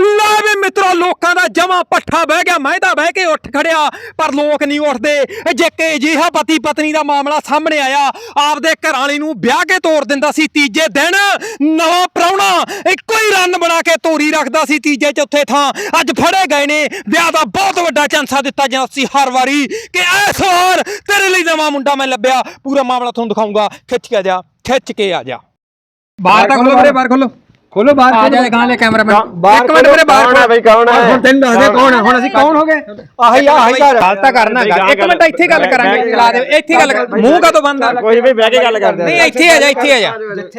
ਲੈ ਵੀ ਮਿੱਤਰੋ, ਲੋਕਾਂ ਦਾ ਜਮਾ ਪੱਠਾ ਬਹਿ ਗਿਆ, ਮੈਂ ਬਹਿ ਕੇ ਉੱਠ ਖੜਿਆ, ਪਰ ਲੋਕ ਨਹੀਂ ਉੱਠਦੇ। ਜੇ ਕਿ ਅਜਿਹਾ ਪਤੀ ਪਤਨੀ ਦਾ ਮਾਮਲਾ ਸਾਹਮਣੇ ਆਇਆ, ਆਪਦੇ ਘਰ ਵਾਲੀ ਨੂੰ ਵਿਆਹ ਕੇ ਤੋਰ ਦਿੰਦਾ ਸੀ। ਤੀਜੇ ਦਿਨ ਨਵਾਂ ਪ੍ਰਾਹੁਣਾ ਇੱਕੋ ਹੀ ਰੰਨ ਬਣਾ ਕੇ ਤੋਰੀ ਰੱਖਦਾ ਸੀ ਤੀਜੇ ਚੌਥੇ ਥਾਂ। ਅੱਜ ਫੜੇ ਗਏ ਨੇ, ਵਿਆਹ ਦਾ ਬਹੁਤ ਵੱਡਾ ਚਾਂਸਾ ਦਿੱਤਾ ਜਾਂਦਾ ਸੀ ਹਰ ਵਾਰੀ ਕਿ ਐਸ ਵਾਰ ਤੇਰੇ ਲਈ ਨਵਾਂ ਮੁੰਡਾ ਮੈਂ ਲੱਭਿਆ। ਪੂਰਾ ਮਾਮਲਾ ਤੁਹਾਨੂੰ ਦਿਖਾਉਂਗਾ ਖਿੱਚ ਕੇ ਆ ਜਾ, ਖਿੱਚ ਕੇ ਆ ਜਾ। ਬਾਹਰ ਤਾਂ ਖੋਲੋ ਵੀਰੇ, ਬਾਹਰ ਖੋਲੋ। ਖੋਲੋ ਬਾਹਰ ਆ ਜਾ ਗਾਂ ਲੈ ਕੈਮਰਾਮੈਨ। ਇੱਕ ਮਿੰਟ ਬਾਹਰ ਕੌਣ ਹੈ ਬਈ ਕੌਣ ਹੈ? ਹੁਣ ਤੈਨੂੰ ਦੱਸ ਦੇ ਕੌਣ ਹੈ? ਹੁਣ ਅਸੀਂ ਕੌਣ ਹੋ ਗਏ? ਆਹੀ ਆਹੀ ਘਰ ਗੱਲ। ਤਾਂ ਕਰਨਾ ਗੱਲ ਇੱਕ ਮਿੰਟ ਇੱਥੇ ਗੱਲ ਕਰਾਂਗੇ ਚਲਾ ਦੇ। ਇੱਥੇ ਗੱਲ ਕਰ ਮੂੰਹ ਕਦੋਂ ਬੰਦ ਆ? ਕੋਈ ਵੀ ਬਹਿ ਕੇ ਗੱਲ ਕਰਦੇ ਨਹੀਂ ਇੱਥੇ ਆ ਜਾ ਇੱਥੇ ਆ ਜਾ।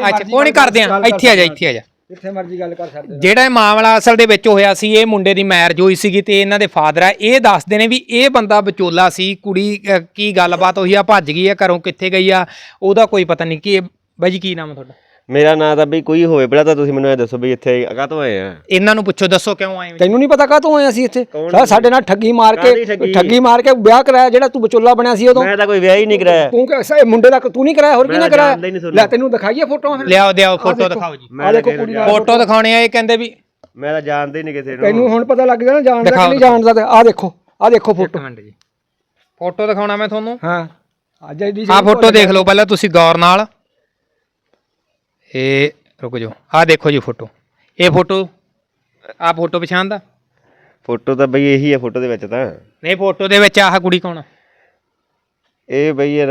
ਅੱਛਾ ਕੋਈ ਨਹੀਂ ਕਰਦੇ ਆ। ਇੱਥੇ ਆ ਜਾ ਇੱਥੇ ਆ ਜਾ। ਜਿੱਥੇ ਮਰਜ਼ੀ ਗੱਲ ਕਰ ਸਕਦੇ ਜਿਹੜਾ ਇਹ ਮਾਮਲਾ ਅਸਲ ਦੇ ਵਿੱਚ ਹੋਇਆ ਸੀ ਇਹ ਮੁੰਡੇ ਦੀ ਮੈਰਿਜ ਹੋਈ ਸੀਗੀ ਤੇ ਇਹਨਾਂ ਦੇ ਫਾਦਰ ਆ ਇਹ ਦੱਸਦੇ ਨੇ ਵੀ ਇਹ ਬੰਦਾ ਵਿਚੋਲਾ ਸੀ। ਕੁੜੀ ਕੀ ਗੱਲਬਾਤ ਹੋਈ ਆ ਭੱਜ ਗਈ ਆ ਘਰੋਂ ਕਿੱਥੇ ਗਈ ਆ? ਉਹਦਾ ਕੋਈ ਪਤਾ ਨਹੀਂ ਕੀ ਬਾਈ ਜੀ ਕੀ ਨਾਮ ਤੁਹਾਡਾ? ਮੇਰਾ ਨਾਂ ਤਾਂ ਬਈ ਕੋਈ ਹੋਵੇ ਪਹਿਲਾਂ ਤਾਂ ਤੁਸੀਂ ਮੈਨੂੰ ਇਹ ਦੱਸੋ ਵੀ ਇੱਥੇ ਕਾਹਤੋਂ ਆਏ ਆ? ਇਹਨਾਂ ਨੂੰ ਪੁੱਛੋ ਦੱਸੋ ਕਿਉਂ ਆਏ ਹੋ ਜੀ? ਤੈਨੂੰ ਨਹੀਂ ਪਤਾ ਕਾਹਤੋਂ ਆਏ ਅਸੀਂ ਇੱਥੇ? ਸਾ- ਸਾਡੇ ਨਾਲ ਠੱਗੀ ਮਾਰ ਕਾਹਦੀ ਕੇ ਠੱਗੀ? ਮਾਰ ਕੇ ਵਿਆਹ ਕਰਾਇਆ ਜਿਹੜਾ ਤੂੰ ਵਿਚੋਲਾ ਬਣਿਆ ਸੀ ਉਦੋਂ। ਮੈਂ ਤਾਂ ਕੋਈ ਵਿਆਹ ਹੀ ਨਹੀਂ ਕਰਾਇਆ। ਤੂੰ ਕਿ ਸ- ਮੁੰਡੇ ਦਾ ਤੂੰ ਨਹੀਂ ਕਰਾਇਆ? ਹੋਰ ਮੈਂ ਕਿਹਨੇ ਤਾਂ ਕਰਾਇਆ? ਜਾਣਦਾ ਹੀ ਨਹੀਂ ਤੁਹਾਨੂੰ। ਲੈ ਤੈਨੂੰ ਦਿਖਾਈਏ ਫੋਟੋਆਂ ਫਿਰ। ਲਿਆਓ ਦਿਆਓ ਫੋਟੋ ਦਿਖਾਓ ਜੀ। ਆ ਦੇਖੋ ਕੁੜੀ ਦਾ। ਫੋਟੋ ਦਿਖਾਉਣੇ ਆ ਇਹ ਕਹਿੰਦੇ ਵੀ। ਮੈਂ ਤਾਂ ਜਾਣਦਾ ਹੀ ਨਹੀਂ ਕਿਸੇ ਨੂੰ। ਤੈਨੂੰ ਹੁਣ ਪਤਾ ਲੱਗ ਗਿਆ ਨਾ ਜਾਣਦਾ ਕਿ ਦਿਖਾਓ, ਨਹੀਂ ਜਾਣਦਾ ਤੇ ਆ ਦੇਖੋ ਆ ਦੇਖੋ ਫੋਟੋ। ਇੱਕ ਮਿੰਟ ਜੀ। ਫੋਟੋ ਦਿਖਾਉਣਾ ਮੈਂ ਤੁਹਾਨੂੰ? ਹਾਂ। ਅੱਜ ਐਡੀ ਆਹ ਫੋਟੋ ਦੇਖ ਲਓ ਪਹਿਲਾਂ ਤੁਸੀਂ ਗੌਰ ਨਾਲ। ਇਹ ਰੁਕ ਜਾਓ। ਆਹ ਦੇਖੋ ਜੀ ਫੋਟੋ। ਇਹ ਫੋਟੋ ਆਹ ਫੋਟੋ ਪਛਾਣਦਾ ਫੋਟੋ ਤਾਂ ਬਈ ਇਹੀ ਆ ਫੋਟੋ ਦੇ ਵਿੱਚ ਤਾਂ। ਨਹੀਂ ਫੋਟੋ ਦੇ ਵਿੱਚ ਆਹ ਕੁੜੀ ਕੌਣ ਆ? ਇਹ ਬਈ ਯਾਰ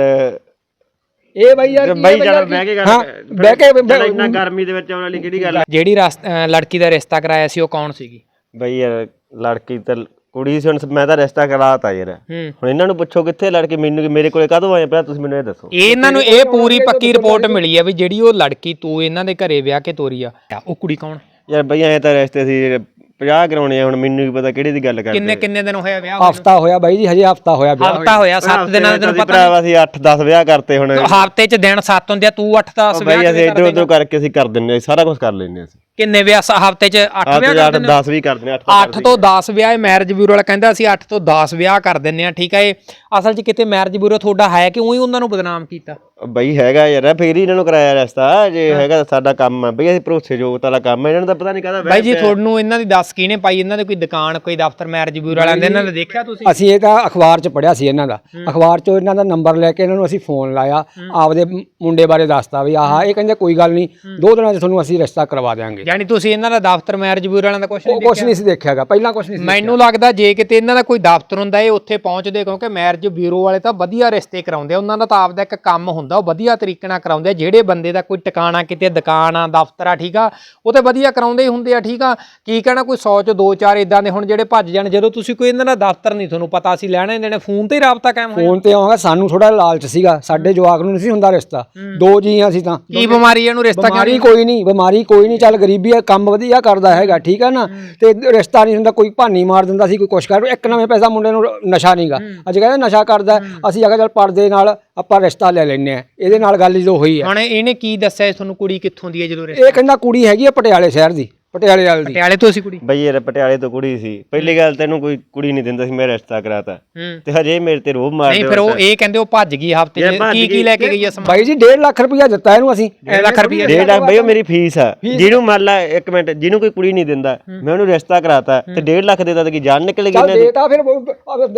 ਇਹ ਬਾਈ ਯਾਰ ਕੀ ਹੈ ਬਈ ਬਾਈ ਜਦ ਯਾਰ ਬਹਿ ਕੇ ਹਾਂ, ਗੱਲ ਬਹਿ ਕੇ ਚੱਲ ਇੰਨਾ ਗਰਮੀ ਦੇ ਵਿੱਚ ਆਉਣ ਵਾਲੀ ਕਿਹੜੀ ਗੱਲ ਜਿਹੜੀ ਰਸ- ਅਹ ਲੜਕੀ ਦਾ ਰਿਸ਼ਤਾ ਕਰਾਇਆ ਸੀ ਉਹ ਕੌਣ ਸੀਗੀ? ਬਈ ਯਾਰ ਲੜਕੀ ਤਾਂ ਕੁੜੀ ਸੀ ਹੁਣ ਮੈਂ ਤਾਂ ਰਿਸ਼ਤਾ ਕਰਾਤਾ ਯਾਰ। ਹੂੰ। ਹੁਣ ਇਹਨਾਂ ਨੂੰ ਪੁੱਛੋ ਕਿੱਥੇ ਲੜਕੀ ਮੈਨੂੰ ਕਿ ਮੇਰੇ ਕੋਲੇ ਕਾਹਤੋਂ ਆਏ ਪਹਿਲਾਂ ਤੁਸੀਂ ਮੈਨੂੰ ਇਹ ਦੱਸੋ। ਇਹ ਇਹਨਾਂ ਨੂੰ ਇਹ ਪੂਰੀ ਪੱਕੀ ਰਿਪੋਰਟ ਮਿਲੀ ਆ ਵੀ ਜਿਹੜੀ ਉਹ ਲੜਕੀ ਤੂੰ ਇਹਨਾਂ ਦੇ ਘਰੇ ਵਿਆਹ ਕੇ ਤੋਰੀ ਆ ਉਹ ਕੁੜੀ ਕੌਣ? ਯਾਰ ਬਈ ਐ ਤਾਂ ਰਿਸ਼ਤੇ ਸੀ 50 ਕਰਾਉਣੇ ਆ ਹੁਣ ਮੈਨੂੰ ਕੀ ਪਤਾ ਕਿਹੜੀ ਦੀ ਗੱਲ ਕਰਦੇ ਕਿੰਨੇ ਕਿੰਨੇ ਦਿਨ ਹੋਇਆ ਵਿਆਹ ਹਫਤਾ ਹੋਇਆ ਬਾਈ ਜੀ ਹਜੇ ਹਫਤਾ ਹੋਇਆ ਵਿਆਹ ਹਫਤਾ ਹੋਇਆ 7 ਦਿਨਾਂ ਦਾ ਤੈਨੂੰ ਪਤਾ ਭਰਾਵਾ ਸੀ 8 10 ਵਿਆਹ ਕਰਤੇ ਹੁਣ। ਹਫ਼ਤੇ ਚ ਦਿਨ 7 ਹੁੰਦੇ ਆ ਤੂੰ 8 10 ਬਈ ਵਿਆਹ ਅਸੀਂ ਇੱਧਰ ਉੱਧਰ ਕਰਕੇ ਅਸੀਂ ਕਰ ਦਿੰਨੇ ਆ, ਸਾਰਾ ਕੁਝ ਕਰ ਲੈਂਦੇ ਅਸੀਂ। ਕਿੰਨੇ ਵਿਆਹ ਹਫ਼ਤੇ ਚ 8 8 ਵਿਆਹ 8 10 ਵੀ ਕਰ ਦਿੰਦੇ 8 8 ਤੋਂ 10 ਵਿਆਹ ਮੈਰਿਜ ਬਿਊਰੋ ਵਾਲਾ ਕਹਿੰਦਾ ਅਸੀਂ 8 ਤੋਂ 10 ਵਿਆਹ ਕਰ ਦਿੰਨੇ ਆ ਠੀਕ ਹੈ ਇਹ? ਅਸਲ 'ਚ ਕਿਤੇ ਮੈਰਿਜ ਬਿਊਰੋ ਤੁਹਾਡਾ ਹੈ ਕਿ ਉਹੀ ਉਹਨਾਂ ਨੂੰ ਬਦਨਾਮ ਕੀਤਾ। ਬਈ ਹੈਗਾ ਯਾਰ ਫੇਰ ਹੀ ਇਹਨਾਂ ਨੂੰ ਕਰਾਇਆ ਰਸਤਾ ਜੇ ਹੈਗਾ ਸਾਡਾ ਕੰਮ ਆ ਬਈ ਅਸੀਂ ਭਰੋਸੇ ਯੋਗਤਾ ਵਾਲਾ ਕੰਮ ਹੈ ਇਹਨਾਂ ਨੂੰ ਤਾਂ ਪਤਾ ਨਹੀਂ ਕਾਹਦਾ ਬਾਈ ਜੀ ਤੁਹਾਨੂੰ ਇਹਨਾਂ ਦੀ ਦੱਸ ਕਿਹਨੇ ਪਾਈ? ਇਹਨਾਂ ਦੇ ਕੋਈ ਦੁਕਾਨ ਕੋਈ ਦਫ਼ਤਰ ਮੈਰਿਜ ਬਿਊਰੋ ਵਾਲਿਆਂ ਦੇ ਇਹਨਾਂ ਨੇ ਦੇਖਿਆ ਤੁਸੀਂ? ਅਸੀਂ ਇਹ ਤਾਂ ਅਖਬਾਰ 'ਚ ਪੜਿਆ ਸੀ ਇਹਨਾਂ ਦਾ। ਅਖਬਾਰ 'ਚੋਂ ਇਹਨਾਂ ਦਾ ਨੰਬਰ ਲੈ ਕੇ ਇਹਨਾਂ ਨੂੰ ਅਸੀਂ ਫੋਨ ਲਾਇਆ ਆਪਦੇ ਮੁੰਡੇ ਬਾਰੇ ਦੱਸਤਾ ਵੀ ਆਹ ਇਹ ਕਹਿੰਦੇ ਕੋਈ ਗੱਲ ਨਹੀਂ ਦੋ ਦਿਨਾਂ 'ਚ ਤੁਹਾਨੂੰ ਅਸੀਂ ਰਿਸ਼ਤਾ ਕਰਵਾ ਦਿਆਂਗੇ। ਯਾਨੀ ਤੁਸੀਂ ਇਹਨਾਂ ਦਾ ਦਫ਼ਤਰ ਮੈਰਿਜ ਬਿਊਰੋ ਵਾਲਿਆਂ ਦਾ ਕੁਝ ਉਹ ਨਹੀਂ ਕੁਝ ਨਹੀਂ ਸੀ ਦੇਖਿਆਗਾ ਪਹਿਲਾਂ ਕੁਝ ਨਹੀਂ ਸੀ ਮੈਨੂੰ ਲੱਗਦਾ ਜੇ ਕਿਤੇ ਇਹਨਾਂ ਦਾ ਕੋਈ ਦਫ਼ਤਰ ਹੁੰਦਾ ਇਹ ਉੱਥੇ ਪਹੁੰਚਦੇ ਕਿਉਂਕਿ ਮੈਰਿਜ ਬਿਊਰੋ ਵਾਲੇ ਤਾਂ ਵਧੀਆ ਰਿਸ਼ਤੇ ਕਰਾਉਂਦੇ ਆ ਉਹਨਾਂ ਦਾ ਤਾਂ ਆਪਦਾ ਇੱਕ ਕੰਮ ਹੁੰਦਾ। ਉਹ ਵਧੀਆ ਤਰੀਕੇ ਨਾਲ ਕਰਾਉਂਦੇ ਆ। ਜਿਹੜੇ ਬੰਦੇ ਦਾ ਕੋਈ ਟਿਕਾਣਾ ਕਿਤੇ ਦੁਕਾਨ ਆ ਦਫ਼ਤਰ ਆ ਠੀਕ ਆ ਉਹ ਤੇ ਵਧੀਆ ਕਰਾਉਂਦੇ ਹੀ ਹੁੰਦੇ ਆ ਠੀਕ ਆ। ਕੀ ਕਹਿਣਾ ਕੋਈ 100 ਚ 2-4 ਇਦਾਂ ਦੇ ਹੁਣ ਜਿਹੜੇ ਭੱਜ ਜਾਣ ਜਦੋਂ ਤੁਸੀਂ ਕੋਈ ਇਹਨਾਂ ਦਾ ਦਫ਼ਤਰ ਨਹੀਂ ਤੁਹਾਨੂੰ ਪਤਾ ਸੀ ਲੈਣੇ ਦੇਣੇ ਫੋਨ ਤੇ ਹੀ ਰਾਬਤਾ ਕਾਇਮ ਹੋਇਆ। ਫੋਨ ਤੇ ਆਉਂਗਾ ਸਾਨੂੰ ਥੋੜਾ ਲਾਲਚ ਸੀਗਾ ਸਾਡੇ ਜਵਾਕ ਨੂੰ ਨਹੀਂ ਸੀ ਹੁੰਦਾ ਰਿਸ਼ਤਾ। ਦੋ ਜੀ ਅਸੀਂ ਤਾਂ। ਕੀ ਬਿਮਾਰੀ ਇਹਨੂੰ ਰਿਸ਼ਤਾ ਕਿਉਂ ਬਿਮਾਰੀ ਕੋਈ ਨਹੀਂ ਬਿਮਾਰੀ ਕੋਈ ਨਹੀਂ ਚੱਲ ਗਰੀਬੀ ਆ ਕੰਮ ਵਧੀਆ ਕਰਦਾ ਹੈਗਾ ਠੀਕ ਹੈ ਨਾ। ਤੇ ਰਿਸ਼ਤਾ ਨਹੀਂ ਹੁੰਦਾ ਕੋਈ ਭਾਨੀ ਮਾਰ ਦਿੰਦਾ ਸੀ ਕੋਈ ਕੁਛ ਕਰ ਇੱਕ ਨਵੇਂ ਪੈਸਾ ਮੁੰਡੇ ਨੂੰ ਨਸ਼ਾ ਨਹੀਂਗਾ ਅੱਜ ਕਹਿੰਦੇ ਨਸ਼ਾ ਕਰਦਾ ਅਸੀਂ ਅਗਰ ਚੱਲ ਪਰਦੇ ਨਾਲ ਆਪਾਂ ਰਿਸ਼ਤਾ ਲੈ ਲੈਨੇ ਆ ਇਹਦੇ ਨਾਲ ਗੱਲ ਜਦੋਂ ਹੋਈ ਹੈ। ਹੁਣ ਇਹਨੇ ਕੀ ਦੱਸਿਆ ਤੁਹਾਨੂੰ ਕੁੜੀ ਕਿੱਥੋਂ ਦੀ ਹੈ ਜਦੋਂ ਰਿਸ਼ਤਾ? ਇਹ ਕਹਿੰਦਾ ਕੁੜੀ ਹੈਗੀ ਆ ਪਟਿਆਲੇ ਸ਼ਹਿਰ ਦੀ। ਪਟਿਆਲੇ ਵਾਲੀ ਦੀ। ਪਟਿਆਲੇ ਤੋਂ ਸੀ ਕੁੜੀ? ਬਈ ਯਾਰ ਪਟਿਆਲੇ ਤੋਂ ਕੁੜੀ ਸੀ। ਪਹਿਲੀ ਗੱਲ ਤੈਨੂੰ ਕੋਈ ਕੁੜੀ ਨਹੀਂ ਦਿੰਦਾ ਸੀ ਮੈਂ ਰਿਸ਼ਤਾ ਕਰਾਤਾ। ਤੇ ਹਜੇ ਮੇਰੇ ਤੇ ਰੋਬ ਮਾਰਦੇ ਨਹੀਂ ਫਿਰ ਉਹ ਇਹ ਕਹਿੰਦੇ ਉਹ ਭੱਜ ਗਈ ਹਫ਼ਤੇ ਭੱਜ ਕੀ ਕੀ। ਲੈ ਕੇ ਗਈ ਆ ਸਮਾਨ? ਬਾਈ ਜੀ 1.5 ਲੱਖ ਰੁਪਇਆ ਦਿੱਤਾ ਇਹਨੂੰ ਅਸੀਂ। 1.5 ਲੱਖ ਰੁਪਈਆ ਡੇਢ ਲੱਖ ਬਈ ਉਹ ਮੇਰੀ ਫੀਸ ਆ। ਜਿਹਨੂੰ ਮੰਨ ਲਾ ਇੱਕ ਮਿੰਟ ਜਿਹਨੂੰ ਕੋਈ ਕੁੜੀ ਨਹੀਂ ਦਿੰਦਾ ਮੈਂ ਉਹਨੂੰ ਰਿਸ਼ਤਾ ਕਰਾਤਾ ਤੇ 1.5 ਲੱਖ ਦੇਤਾ ਤੇ ਕੀ ਜਾਨ ਨਿਕਲ ਗਈ ਦੀ? ਦੇਤਾ ਫਿਰ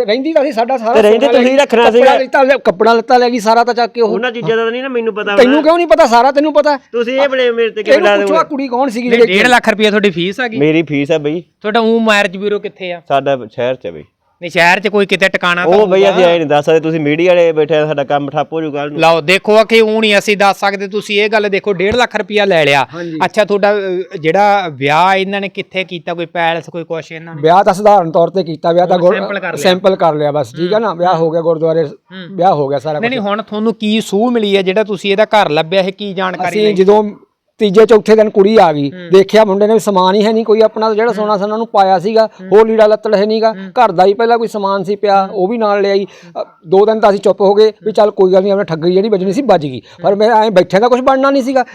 ਰਹਿੰਦੀ ਤਾਂ ਸੀ ਸਾਡਾ ਸਾਰਾ ਤੇ ਰਹਿੰਦੇ ਤੁਸੀਂ। ਰੱਖਣਾ ਸੀਗਾ। ਕੱਪੜਾ ਲੱਤਾ ਲੈ ਗਈ ਸਾਰਾ ਤਾਂ ਚੱਕ ਕੇ ਉਹ। ਉਹਨਾਂ ਚੀਜ਼ਾਂ ਦਾ ਨਹੀਂ ਨਾ ਮੈਨੂੰ ਪਤਾ ਤੈਨੂੰ ਕਿਉਂ ਨਹੀਂ ਪਤਾ? ਸਾਰਾ ਤੈਨੂੰ ਪਤਾ। ਤੁਸੀਂ ਇਹ ਬਲੇ ਮੇਰੇ ਤੇ ਲਾ ਪੁੱਛੋ ਕੁੜੀ ਕੌਣ ਸੀਗੀ ਜਿਹੜੀ 1.5 ਲੱਖ ਰੁਪਏ ਤੁਹਾਡੀ ਫੀਸ ਆ ਗਈ? ਮੇਰੀ ਫੀਸ ਆ ਬਈ। ਤੁਹਾਡਾ ਉਹ ਮੈਰਿਜ ਬਿਊਰੋ ਕਿੱਥੇ ਆ? ਸਾਡਾ ਸ਼ਹਿਰ ਚ ਬਈ। ਨਹੀਂ ਸ਼ਹਿਰ 'ਚ ਕੋਈ ਕਿਤੇ ਟਿਕਾਣਾ ਤਾਂ ਉਹ ਬਈ ਅਸੀਂ ਐ ਨਹੀਂ ਦੱਸ ਸਕਦੇ ਤੁਸੀਂ ਮੀਡੀਆ ਵਾਲੇ ਬੈਠੇ ਆ, ਸਾਡਾ ਕੰਮ ਠੱਪ ਹੋ ਜੂ ਕੱਲ ਨੂੰ। ਲਓ ਦੇਖੋ ਆ ਕਿ ਉਹ ਨਹੀਂ ਅਸੀਂ ਦੱਸ ਸਕਦੇ ਤੁਸੀਂ ਇਹ ਗੱਲ ਦੇਖੋ 1.5 ਲੱਖ ਰੁਪਇਆ ਲੈ ਲਿਆ। ਅੱਛਾ ਤੁਹਾਡਾ ਅਹ, ਜਿਹੜਾ ਵਿਆਹ ਇਹਨਾਂ ਨੇ ਕਿੱਥੇ ਕੀਤਾ ਕੋਈ ਪੈਲਸ ਕੋਈ ਕੁਛ ਇਹਨਾਂ ਨੇ? ਵਿਆਹ ਤਾਂ ਸਧਾਰਨ ਤੌਰ ਤੇ ਕੀਤਾ ਵਿਆਹ ਤਾਂ sample ਕਰ ਲਿਆ। ਸੈਂਪਲ ਕਰ ਲਿਆ ਬਸ ਠੀਕ ਹੈ ਨਾ? ਵਿਆਹ ਹੋ ਗਿਆ ਗੁਰਦੁਆਰੇ ਵਿਆਹ ਹੋ ਗਿਆ ਸਾਰਾ ਨਹੀਂ ਕੁਝ ਨਹੀਂ ਹੁਣ ਤੁਹਾਨੂੰ ਕੀ ਸੂਹ ਮਿਲੀ ਹੈ ਜਿਹੜਾ ਤੁਸੀਂ ਇਹਦਾ ਘਰ ਲੱਭਿਆ ਇਹ ਕੀ ਜਾਣਕਾਰੀ ਅਸੀਂ ਜਦੋਂ ਤੀਜੇ ਚੌਥੇ ਦਿਨ ਕੁੜੀ ਆ ਗਈ। ਦੇਖਿਆ ਮੁੰਡੇ ਨੇ ਵੀ ਸਮਾਨ ਹੀ ਹੈ ਨਹੀਂ ਕੋਈ ਆਪਣਾ ਜਿਹੜਾ ਸੋਨਾ ਸਨਾ ਨੂੰ ਪਾਇਆ ਸੀਗਾ ਹੋਰ ਲੀੜਾ ਲੱਤੜ ਹੈ ਨਹੀਂਗਾ। ਘਰ ਦਾ ਹੀ ਪਹਿਲਾਂ ਕੋਈ ਸਮਾਨ ਸੀ ਪਿਆ ਉਹ ਵੀ ਨਾਲ ਲਿਆਈ ਦੋ ਦਿਨ ਤਾਂ ਅਸੀਂ ਚੁੱਪ ਹੋ ਗਏ ਵੀ ਚੱਲ ਕੋਈ ਗੱਲ ਨਹੀਂ ਆਪਣਾ ਠੱਗੀ ਜਿਹੜੀ ਵੱਜਣੀ ਸੀ ਵੱਜ ਗਈ। ਪਰ ਮੈਂ ਐਂ ਬੈਠਿਆ ਦਾ ਕੁਝ ਬਣਨਾ ਨਹੀਂ ਸੀਗਾ।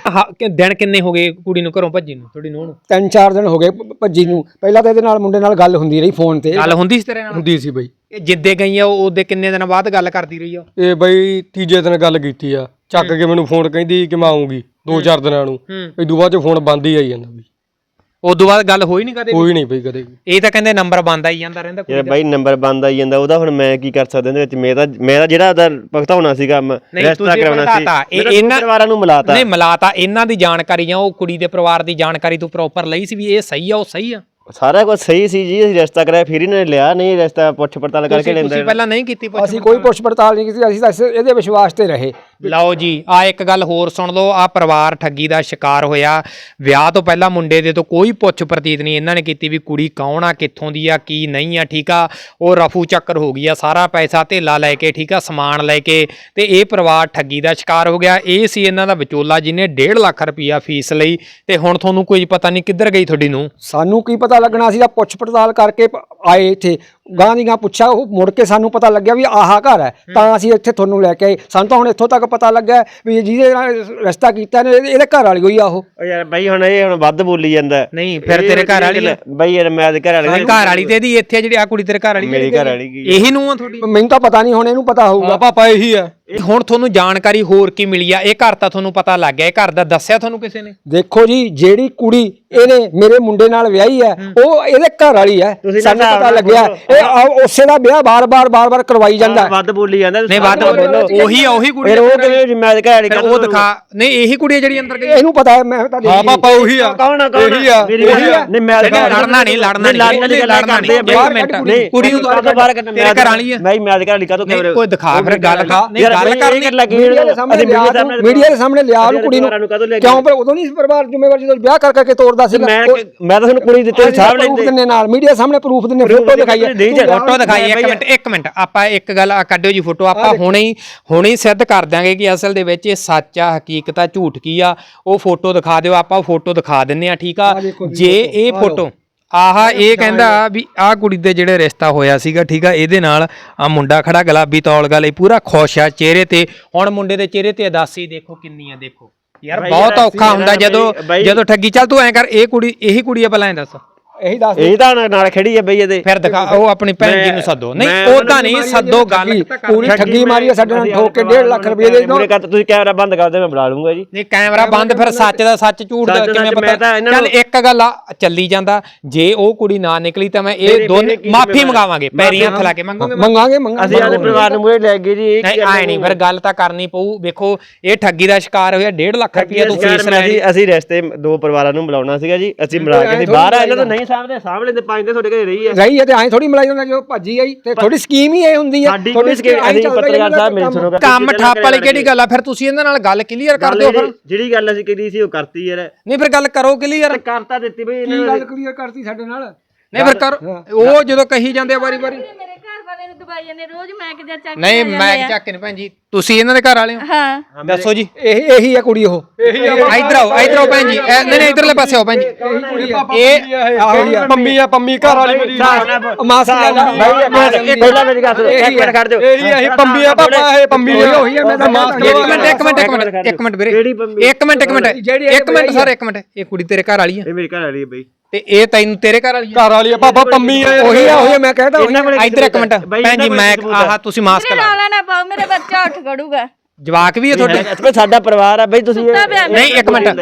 ਦਿਨ ਕਿੰਨੇ ਹੋ ਗਏ ਕੁੜੀ ਨੂੰ ਘਰੋਂ ਭੱਜੀ ਨੂੰ ਤੁਹਾਡੀ ਨੂੰਹ ਨੂੰ? ਤਿੰਨ ਚਾਰ ਦਿਨ ਹੋ ਗਏ ਭੱਜੀ ਨੂੰ। ਪਹਿਲਾਂ ਤਾਂ ਇਹਦੇ ਨਾਲ ਮੁੰਡੇ ਨਾਲ ਗੱਲ ਹੁੰਦੀ ਰਹੀ ਫੋਨ ਤੇ। ਗੱਲ ਹੁੰਦੀ ਸੀ ਤੇਰੇ ਨਾਲ? ਹੁੰਦੀ ਸੀ ਬਈ। ਇਹ ਜਿੱਦੇ ਗਈ ਆ ਉਹ ਉਹਦੇ ਕਿੰਨੇ ਦਿਨ ਬਾਅਦ ਗੱਲ ਕਰਦੀ ਰਹੀ ਆ? ਇਹ ਬਈ ਤੀਜੇ ਦਿਨ ਗੱਲ ਕੀਤੀ ਆ। ਚੱਕ ਕੇ ਮੈਨੂੰ ਫੋਨ ਕਹਿੰਦੀ ਕਿ ਮੈਂ ਆਉਂਗੀ ਦੋ ਚਾਰ ਦਿਨਾਂ ਨੂੰ। ਹੂੰ। ਇਦੋਂ ਬਾਅਦ ਚ ਫੋਨ ਬੰਦ ਹੀ ਆਈ ਜਾਂਦਾ ਬਈ ਉਦੋਂ ਬਾਅਦ ਗੱਲ ਹੋਈ ਨਹੀਂ ਕਦੇ ਕੋਈ ਨਹੀਂ ਬਈ ਕਦੇ ਵੀ। ਇਹ ਤਾਂ ਕਹਿੰਦੇ ਨੰਬਰ ਬੰਦ ਆਈ ਜਾਂਦਾ ਰਹਿੰਦਾ ਯਾਰ ਕੁੜੀ ਦਾ ਬਾਈ ਨੰਬਰ ਬੰਦ ਆਈ ਜਾਂਦਾ ਉਹਦਾ ਹੁਣ ਮੈਂ ਕੀ ਕਰ ਸਕਦਾ ਇਹਦੇ ਵਿੱਚ? ਮੈਂ ਤਾਂ ਮੈਂ ਤਾਂ ਜਿਹੜਾ ਉਹਦਾ ਭੁਗਤਾਉਣਾ ਸੀ ਕੰਮ ਨਹੀਂ, ਰਸਤਾ ਤੁਸੀਂ ਕਰਾਉਣਾ ਸੀ ਭੁਗਤਾਤਾ। ਇਹ- ਮੈਂ ਇਹਨਾਂ- ਪਰਿਵਾਰਾਂ ਨੂੰ ਮਿਲਾਤਾ। ਨਹੀਂ ਮਿਲਾਤਾ ਇਹਨਾਂ ਦੀ ਜਾਣਕਾਰੀ ਜਾਂ ਉਹ ਕੁੜੀ ਦੇ ਪਰਿਵਾਰ ਦੀ ਜਾਣਕਾਰੀ ਤੂੰ ਪ੍ਰੋਪਰ ਲਈ ਸੀ ਵੀ ਇਹ ਸਹੀ ਆ ਉਹ ਸਹੀ ਆ? ਸਾਰਾ ਕੁਝ ਸਹੀ ਸੀ ਜੀ ਅਸੀਂ ਰਸਤਾ ਕਰਾਇਆ ਫਿਰ ਇਹਨਾਂ ਨੇ ਲਿਆ ਨਹੀਂ ਰਸਤਾ ਪੁੱਛ ਪੜਤਾਲ ਕਰਕੇ ਤੁਸੀਂ ਲੈਂਦਾ ਤੁਸੀਂ ਪਹਿਲਾਂ ਨਹੀਂ ਕੀਤੀ ਪੁੱਛ ਅਸੀਂ ਕੋਈ ਪੁੱਛ ਪੜਤਾਲ ਨਹੀਂ ਕੀਤੀ ਅਸੀਂ ਤਾਂ ਇਸ- ਇਹਦੇ ਵਿਸ਼ਵਾਸ ਤੇ ਰਹੇ। ਲਓ ਜੀ ਆ ਇੱਕ ਗੱਲ ਹੋਰ ਸੁਣ ਲਓ ਆ ਪਰਿਵਾਰ ਠੱਗੀ ਦਾ ਸ਼ਿਕਾਰ ਹੋਇਆ। ਵਿਆਹ ਤੋਂ ਪਹਿਲਾਂ ਮੁੰਡੇ ਦੇ ਤੋਂ ਕੋਈ ਪੁੱਛ ਪ੍ਰਤੀਤ ਨਹੀਂ ਇਹਨਾਂ ਨੇ ਕੀਤੀ ਵੀ ਕੁੜੀ ਕੌਣ ਆ ਕਿੱਥੋਂ ਦੀ ਆ ਕੀ ਨਹੀਂ ਆ ਠੀਕ ਆ? ਉਹ ਰਫੂ ਚੱਕਰ ਹੋ ਗਈ ਆ ਸਾਰਾ ਪੈਸਾ ਧੇਲਾ ਲੈ ਕੇ ਠੀਕ ਆ ਸਮਾਨ ਲੈ ਕੇ ਤੇ ਇਹ ਪਰਿਵਾਰ ਠੱਗੀ ਦਾ ਸ਼ਿਕਾਰ ਹੋ ਗਿਆ। ਇਹ ਸੀ ਇਹਨਾਂ ਦਾ ਵਿਚੋਲਾ ਜਿਹਨੇ 1.5 ਲੱਖ ਰੁਪਈਆ ਫੀਸ ਲਈ ਤੇ ਹੁਣ ਤੁਹਾਨੂੰ ਕੋਈ ਪਤਾ ਨਹੀਂ ਕਿੱਧਰ ਗਈ ਤੁਹਾਡੀ ਨੂੰ ਸਾਨੂੰ ਕੀ ਪਤਾ ਲੱਗਣਾ ਸੀ ਤਾਂ ਪੁੱਛ ਪੜਤਾਲ ਕਰਕੇ ਪ- ਆਏ ਇੱਥੇ। ਗਾਂ ਦੀ ਗਾਂ ਪੁੱਛਿਆ ਉਹ ਮੁੜ ਕੇ ਸਾਨੂੰ ਪਤਾ ਲੱਗਿਆ ਵੀ ਆਹ ਘਰ ਹੈ। ਤਾਂ ਅਸੀਂ ਇੱਥੇ ਤੁਹਾਨੂੰ ਲੈ ਕੇ ਆਏ। ਸਾਨੂੰ ਤਾਂ ਹੁਣ ਇੱਥੋਂ ਤੱਕ ਪਤਾ ਲੱਗਾ ਵੀ ਜਿਹਦੇ ਨਾਲ ਰਸਤਾ ਕੀਤਾ ਨੇ ਇਹਦੇ ਘਰ ਵਾਲੀ ਹੋਈ ਆ ਉਹ। ਉਹ ਯਾਰ ਬਾਈ ਹੁਣ ਇਹ ਹੁਣ ਵੱਧ ਬੋਲੀ ਜਾਂਦਾ ਨਹੀਂ, ਫਿਰ ਤੇਰੇ ਘਰ ਵਾਲੀ ਆ? ਬਾਈ ਯਾਰ ਮੈਂ ਦੇ ਘਰ ਵਾਲੀ ਘਰ ਵਾਲੀ ਤੇ ਇਹਦੀ ਇੱਥੇ ਜਿਹੜੀ ਆ ਕੁੜੀ ਤੇਰੇ ਘਰ ਵਾਲੀ ਮੇਰੀ ਘਰ ਵਾਲੀ ਕੀ ਇਹੀ ਨੂੰ ਆ ਤੁਹਾਡੀ? ਮੈਨੂੰ ਤਾਂ ਪਤਾ ਨਹੀਂ ਹੁਣ ਇਹਨੂੰ ਪਤਾ ਹੋਊਗਾ। ਪਾਪਾ ਇਹੀ ਆ। ਹੁਣ ਤੁਹਾਨੂੰ ਜਾਣਕਾਰੀ ਹੋਰ ਕੀ ਮਿਲੀ ਆ? ਇਹ ਘਰ ਤਾਂ ਤੁਹਾਨੂੰ ਪਤਾ ਲੱਗ ਗਿਆ ਇਹ ਘਰ ਦਾ ਦੱਸਿਆ ਤੁਹਾਨੂੰ ਕਿਸੇ ਨੇ? ਦੇਖੋ ਜੀ ਜਿਹੜੀ ਕੁੜੀ ਇਹਨੇ ਮੇਰੇ ਮੁੰਡੇ ਨਾਲ ਵਿਆਹੀ ਹੈ ਉਹ ਇਹਦੇ ਘਰ ਵਾਲੀ ਹੈ। ਸਾਨੂੰ ਪਤਾ ਲੱਗਿਆ ਇਹ ਆ- ਉਸੇ ਦਾ ਵਿਆਹ ਬਾਰ-ਬਾਰ ਬਾਰ-ਬਾਰ ਕਰਵਾਈ ਜਾਂਦਾ ਹੈ। ਵੱਧ ਬੋਲੀ ਜਾਂਦਾ ਨਹੀਂ ਵੱਧ ਉਹੀ ਆ ਉਹੀ ਕੁੜੀ ਫਿਰ ਉਹ ਕਿਵੇਂ ਮੈਂ ਦੇ ਘਰ ਵਾਲੀ ਫਿਰ ਉਹ ਦਿਖਾ। ਨਹੀਂ ਇਹੀ ਕੁੜੀ ਆ ਜਿਹੜੀ ਅੰਦਰ ਗਈ? ਇਹਨੂੰ ਪਤਾ ਹੈ ਮੈਂ ਤਾਂ ਹਾਂ ਦੇਖੀ ਪਾਪਾ ਉਹੀ ਆ। ਕੌਣ ਆ ਕੌਣ ਇਹੀ ਆ ਮੇਰੀ ਇਹੀ ਆ। ਨਹੀਂ ਮੈਂ ਨਹੀਂ, ਲੜਨਾ ਨਹੀਂ ਲੜਨਾ ਨਹੀਂ ਲੜਨ ਗੱਲਾਂ ਲੜਨਾ ਨਹੀਂ। ਇੱਕ ਮਿੰਟ ਨਹੀਂ ਕੁੜੀ ਨੂੰ? ਤੇਰੇ ਘਰ ਵਾਲੀ ਆ। ਨਹੀਂ ਮੈਂ ਦੇ ਘਰ ਵਾਲੀ ਕਾਹਤੋਂ ਨਹੀਂ ਕੈਮਰੇ ਕੋਈ ਦਿਖਾ ਫਿਰ ਗੱਲ ਨਹੀਂ ਯਾਰ ਗੱਲ ਕਰਨੀ ਮੀਡੀਆ ਦੇ ਸਾਹਮਣੇ ਲਿਆ ਮੀਡੀਆ ਦੇ। ਸਾਹਮਣੇ ਲਿਆ ਉਹਨੂੰ ਕੁੜੀ ਨੂੰ ਕਿਉਂ ਪਰ ਉਦੋਂ ਨਹੀਂ ਪਰਿਵਾਰ ਜ਼ਿੰਮੇਵਾਰ ਜਦੋਂ ਵਿਆਹ ਕਰ ਕਰਕੇ ਤੋਰਦਾ ਸੀਗਾ? ਮੈਂ ਮੈਂ ਤਾਂ ਤੁਹਾਨੂੰ ਕੁੜੀ ਦਿੱਤੀ ਸਾਹਬ ਲੈਂਦੇ। ਦਿੰਨੇ ਨਾਲ। ਮੀਡੀਆ ਸਾਹਮਣੇ ਪ੍ਰੂਫ ਦਿੰਨੇ ਫੋਟੋ ਦਿਖਾਈ ਹੈ ਫੋਟੋ ਦਿਖਾਈ ਇੱਕ ਮਿੰਟ ਇੱਕ ਮਿੰਟ। ਆਪਾਂ ਇੱਕ ਗੱਲ ਆ ਕੱਢਿਓ ਜੀ ਫੋਟੋ ਆਪਾਂ ਹੁਣੇ ਹੀ ਹੁਣੇ ਹੀ ਸਿੱਧ ਕਰ ਦਿਆਂਗੇ ਕਿ ਅਸਲ ਦੇ ਵਿੱਚ ਇਹ ਸੱਚ ਆ ਹਕੀਕਤ ਆ ਝੂਠ ਕੀ ਆ। ਉਹ ਫੋਟੋ ਦਿਖਾ ਦਿਓ ਆਪਾਂ ਫੋਟੋ ਦਿਖਾ ਦਿੰਨੇ ਆ ਠੀਕ ਆ? ਜੇ ਇਹ ਫੋਟੋ ਆਹਾ ਇਹ ਕਹਿੰਦਾ ਵੀ ਆਹ ਕੁੜੀ ਦੇ ਜਿਹੜੇ ਰਿਸ਼ਤਾ ਹੋਇਆ ਸੀਗਾ ਠੀਕ ਆ ਇਹਦੇ ਨਾਲ ਆ ਮੁੰਡਾ ਖੜਾ ਗੁਲਾਬੀ ਤੌਲ ਗਲੇ ਪੂਰਾ ਖੁਸ਼ ਆ ਚਿਹਰੇ ਤੇ ਹੁਣ ਮੁੰਡੇ ਦੇ ਚਿਹਰੇ ਤੇ ਉਦਾਸੀ ਦੇਖੋ ਕਿੰਨੀ ਆ ਦੇਖੋ। ਯਾਰ ਬਾਈ ਬਹੁਤ ਯਾਰ ਔਖਾ ਹੁੰਦਾ ਜਦੋਂ ਜਦੋਂ ਠੱਗੀ ਚੱਲ ਤੂੰ ਐਂ ਕਰ ਇਹ ਕੁੜੀ ਇਹੀ ਕੁੜੀ ਆ ਪਹਿਲਾਂ ਐਂ ਦੱਸ। ਇਹੀ ਦੱਸ ਇਹ ਤਾਂ ਨਾਲ ਖੜੀ ਹੈ ਬਈ ਇਹਦੇ। ਫਿਰ ਦਿਖਾ ਉਹ ਆਪਣੀ ਭੈਣ ਜੀ ਨੂੰ ਸੱਦੋ। ਨਹੀਂ ਮੈਂ ਉਹਦਾ ਨਹੀਂ ਸੱਦੋ ਗੱਲ। ਪੂਰੀ ਠੱਗੀ ਮਾਰੀ ਹੈ ਸਾਡੇ ਨਾਲ ਠੋਕ ਕੇ 1.5 ਲੱਖ ਰੁਪਏ ਦੇ ਮੂਰੇ ਕਰ ਤੁਸੀਂ ਕੈਮਰਾ ਬੰਦ ਕਰ ਦੇ ਮੈਂ ਬੁਲਾ ਲੂੰਗਾ ਜੀ। ਨਹੀਂ ਕੈਮਰਾ ਬੰਦ ਫਿਰ ਸੱਚ ਦਾ ਸੱਚ ਝੂਠ ਦਾ ਸੱਚ ਦਾ ਕਿਵੇਂ ਸੱਚ, ਮੈਂ ਪਤਾ ਤਾਂ ਇਹਨਾਂ ਚੱਲ ਨੂੰ- ਇੱਕ ਗੱਲ ਆ ਚੱਲੀ ਜਾਂਦਾ। ਜੇ ਉਹ ਕੁੜੀ ਨਾ ਨਿਕਲੀ ਤਾਂ ਮੈਂ ਇਹ ਮੇਰੇ- ਦੋਨੇ ਮੇਰੇ ਕੀ ਮਾਫੀ ਜ਼ਿੰਮੇਵਾਰ- ਮੰਗਾਵਾਂਗੇ ਪੈਰੀ ਹੱਥ ਲਾ ਕੇ ਮੰਗੋਗੇ ਮੰਗਾਂਗੇ ਮੰਗਾਂਗੇ। ਅਸੀਂ ਆਪਣੇ ਪਰਿਵਾਰ ਨੂੰ ਮੂਰੇ ਲੈ ਗਏ ਜੀ ਇਹ ਨਹੀਂ ਆਏ ਨਹੀਂ ਫਿਰ ਗੱਲ ਤਾਂ ਕਰਨੀ ਪਊ। ਵੇਖੋ ਇਹ ਠੱਗੀ ਦਾ ਸ਼ਿਕਾਰ ਹੋਇਆ 1.5 ਲੱਖ ਰੁਪਏ ਤੋਂ ਫੀਸ ਲੈ ਅਸੀਂ ਅਸੀਂ ਰਸਤੇ ਦੋ ਪਰਿਵਾਰਾਂ ਨੂੰ ਬੁਲਾਉਣਾ ਸੀਗਾ ਜੀ ਅਸੀਂ ਮਿਲਾ ਕੇ ਬਾਹਰ ਆ ਇਹਨਾਂ ਤੋਂ ਨਹੀਂ ਸਾਹਮਣੇ ਸਾਹਮਣੇ ਦੇ ਪੰਜ ਦੇ ਤੁਹਾਡੇ ਘਰੇ ਰਹੀ ਹੈ। ਰਹੀ ਹੈ ਤੇ ਐਂ ਥੋੜੀ ਮਲਾਈ ਹੁੰਦਾ ਜੋ ਭੱਜੀ ਆਈ ਤੇ ਤੁਹਾਡੀ ਸਕੀਮ ਹੀ ਇਹ ਹੁੰਦੀ ਹੈ। ਸਾਡੀ ਕੋਈ ਸਕੀਮ ਅਸੀਂ ਪੱਤਰਕਾਰ ਸਾਹਿਬ ਮੇਰੀ ਸੁਣੋ। ਕੰਮ ਠੱਪ ਵਾਲੀ ਕਿਹੜੀ ਗੱਲ ਆ? ਫਿਰ ਤੁਸੀਂ ਇਹਨਾਂ ਨਾਲ ਗੱਲ ਕਲੀਅਰ ਕਰ ਦਿਓ ਫਿਰ। ਜਿਹੜੀ ਗੱਲ ਅਸੀਂ ਕੀਤੀ ਸੀ ਉਹ ਕਰਤੀ ਯਾਰ। ਨਹੀਂ ਫਿਰ ਗੱਲ ਕਰੋ ਕਲੀਅਰ ਕਰਤਾ ਦਿੱਤੀ ਬਈ ਕੀ ਗੱਲ ਕਲੀਅਰ ਕਰਤੀ ਸਾਡੇ ਨਾਲ? ਨਹੀਂ ਫਿਰ ਕਰੋ। ਉਹ ਜਦੋਂ ਕਹੀ ਜਾਂਦੇ ਆ ਵਾਰੀ ਵਾਰੀ ਮੇਰੇ ਘਰ ਵਾਲੇ ਨੂੰ ਦਵਾਈ ਜਾਂਦੇ ਰੋਜ਼ ਮੈਂ ਕਿਹਾ ਚੱਕ ਨਹੀਂ ਮੈਂ ਚੱਕ ਨਹੀਂ ਭੈਣ ਜੀ। ਤੁਸੀਂ ਇਹਨਾਂ ਦੇ ਘਰ ਵਾਲੇ ਹੋ? ਹਾਂ। ਦੱਸੋ ਜੀ। ਇਹ ਇਹੀ ਹੈ ਕੁੜੀ ਉਹ। ਇਧਰ ਆਓ ਇਧਰ ਆਓ ਭੈਣ ਜੀ। ਇਹ- ਨਹੀਂ ਨਹੀਂ ਇਧਰਲੇ ਪਾਸੇ ਆਓ ਭੈਣ ਜੀ। ਇਹ ਇਹ ਪੰਮੀ ਆ ਪੰਮੀ ਘਰ ਵਾਲੀ ਮੇਰੀ। ਮਾਸਕ ਲੈ ਲਾ ਪਹਿਲਾਂ ਮੇਰੀ ਗੱਲ ਸੁਣੋ ਇੱਕ ਮਿੰਟ ਖੜ ਜਾਓ। ਇਹੀ ਇਹੀ ਪੰਮੀ ਆ ਪਾਪਾ ਇਹ ਪੰਮੀ ਆ ਉਹੀ ਹੈ ਮੈਂ ਤਾਂ ਮਾਸਕ ਇੱਕ ਮਿੰਟ ਇੱਕ ਮਿੰਟ ਇੱਕ ਮਿੰਟ ਇੱਕ ਮਿੰਟ ਵੀਰੇ? ਇੱਕ ਮਿੰਟ ਇੱਕ ਮਿੰਟ ਇੱਕ ਮਿੰਟ ਸਰ ਇੱਕ ਮਿੰਟ। ਇਹ ਕੁੜੀ ਤੇਰੇ ਘਰ ਵਾਲੀ ਆ। ਇਹ ਮੇਰੇ ਘਰ ਵਾਲੀ ਹੈ ਬਈ। ਤੇ ਇਹ ਤੈਨੂੰ ਤੇਰੇ ਘਰ ਵਾਲੀ ਆ ਘਰ ਵਾਲੀ ਆ ਪਾਪਾ ਪੰਮੀ ਆ ਉਹੀ ਆ ਉਹੀ ਆ, ਮੈਂ ਕਹਿੰਦਾ ਉਹੀ ਆ। ਕੋਲੇ ਇਧਰ ਇੱਕ ਮਿੰਟ ਬਾਈ, ਭੈਣ ਜੀ ਇਹਨਾਂ ਮੈਂ ਆਹ ਤੁਸੀਂ ਮਾਸਕ ਲਾ ਲਾਲਾ ਨਾ ਪਾਓ ਮੇਰੇ ਬੱਚਾ ਉੱਠ ਖੜੂਗਾ ਜਵਾਕ ਵੀ ਹੈ ਤੁਹਾਡੇ ਅੱਛਾ ਸਾਡਾ ਪਰਿਵਾਰ ਆ ਬਈ ਤੁਸੀਂ ਸੁੱਤਾ ਪਿਆ ਮੇਰਾ ਨਹੀਂ ਇੱਕ ਮਿੰਟ।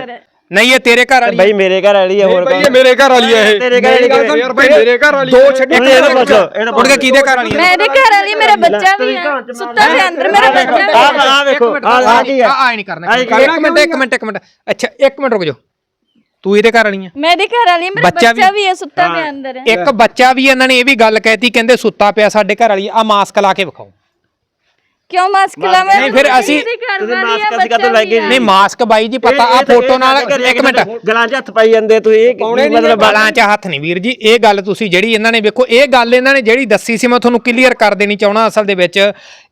ਨਹੀਂ ਇਹ ਤੇਰੇ ਘਰ ਵਾਲੀ ਆ। ਬਈ ਮੇਰੇ ਘਰ ਵਾਲੀ ਹੈ ਹੋਰ ਬਈ ਇਹ ਮੇਰੇ ਘਰ ਵਾਲੀ ਆ ਇਹ ਤੇਰੇ ਘਰ ਵਾਲੀ ਯਾਰ ਬਈ ਮੇਰੇ ਘਰ ਵਾਲੀ ਦੋ ਛੱਡੇ ਇਹਨੂੰ ਪੁੱਛੋ ਇਹਨੂੰ ਮੁੜ ਕੇ ਕਿਹਦੇ ਘਰ ਵਾਲੀ ਆ ਮੇਰੇ ਘਰ ਵਾਲੀ ਮੇਰਾ ਬੱਚਾ ਵੀ ਹੈ ਸੁੱਤਾ ਪਿਆ ਅੰਦਰ ਮੇਰਾ ਬੱਚਾ ਵੀ ਆ ਆ ਵੇਖੋ ਆ ਆ ਕੀ ਆ ਆ ਨਹੀਂ ਕਰਨਾ ਇੱਕ ਮਿੰਟ ਇੱਕ ਮਿੰਟ ਇੱਕ ਮਿੰਟ ਅੱਛਾ ਇੱਕ ਮਿੰਟ ਰੁਕ ਜਾਓ ਤੂੰ ਇਹਦੇ ਘਰ ਵਾਲੀ ਆ? ਮੇਰੇ ਘਰ ਵਾਲੀ ਮੇਰਾ ਬੱਚਾ ਵੀ- ਬੱਚਾ ਵੀ ਹੈ ਸੁੱਤਾ ਪਿਆ ਅੰਦਰ। ਇੱਕ ਬੱਚਾ ਵੀ ਇਹਨਾਂ ਨੇ ਇਹ ਵੀ ਗੱਲ ਕਹਿਤੀ ਕਹਿੰਦੇ ਸੁੱਤਾ ਪਿਆ ਸਾਡੇ ਘਰ ਵਾਲੀ ਆ ਮਾਸਕ ਲਾ ਕੇ ਵਿਖਾਓ। ਕਿਉਂ ਮਾਸਕ ਲਾਵੇਂ? ਨਹੀਂ, ਫਿਰ ਅਸੀਂ- ਤੁਸੀਂ ਮਾਸਕ ਹੈ ਅਸੀਂ ਕਾਹਤੋਂ ਲੈ ਕੇ ਨਹੀਂ ਮਾਸਕ ਬਾਈ ਜੀ ਪਤਾ ਆ ਫੋਟੋ ਨਾਲ ਇੱਕ ਮਿੰਟ। ਗਲਾਂ 'ਚ ਹੱਥ ਪਾਈ ਜਾਂਦੇ ਤੁਸੀਂ ਇਹ ਕੀ ਮਤਲਬ ਬਾਲਾਂ 'ਚ ਹੱਥ ਨਹੀਂ ਵੀਰ ਜੀ ਇਹ ਗੱਲ ਤੁਸੀਂ ਜਿਹੜੀ ਇਹਨਾਂ ਨੇ ਵੇਖੋ ਇਹ ਗੱਲ ਇਹਨਾਂ ਨੇ ਜਿਹੜੀ ਦੱਸੀ ਸੀ ਮੈਂ ਤੁਹਾਨੂੰ ਕਲੀਅਰ ਕਰ ਦੇਣੀ ਚਾਹਣਾ ਅਸਲ ਦੇ ਵਿੱਚ।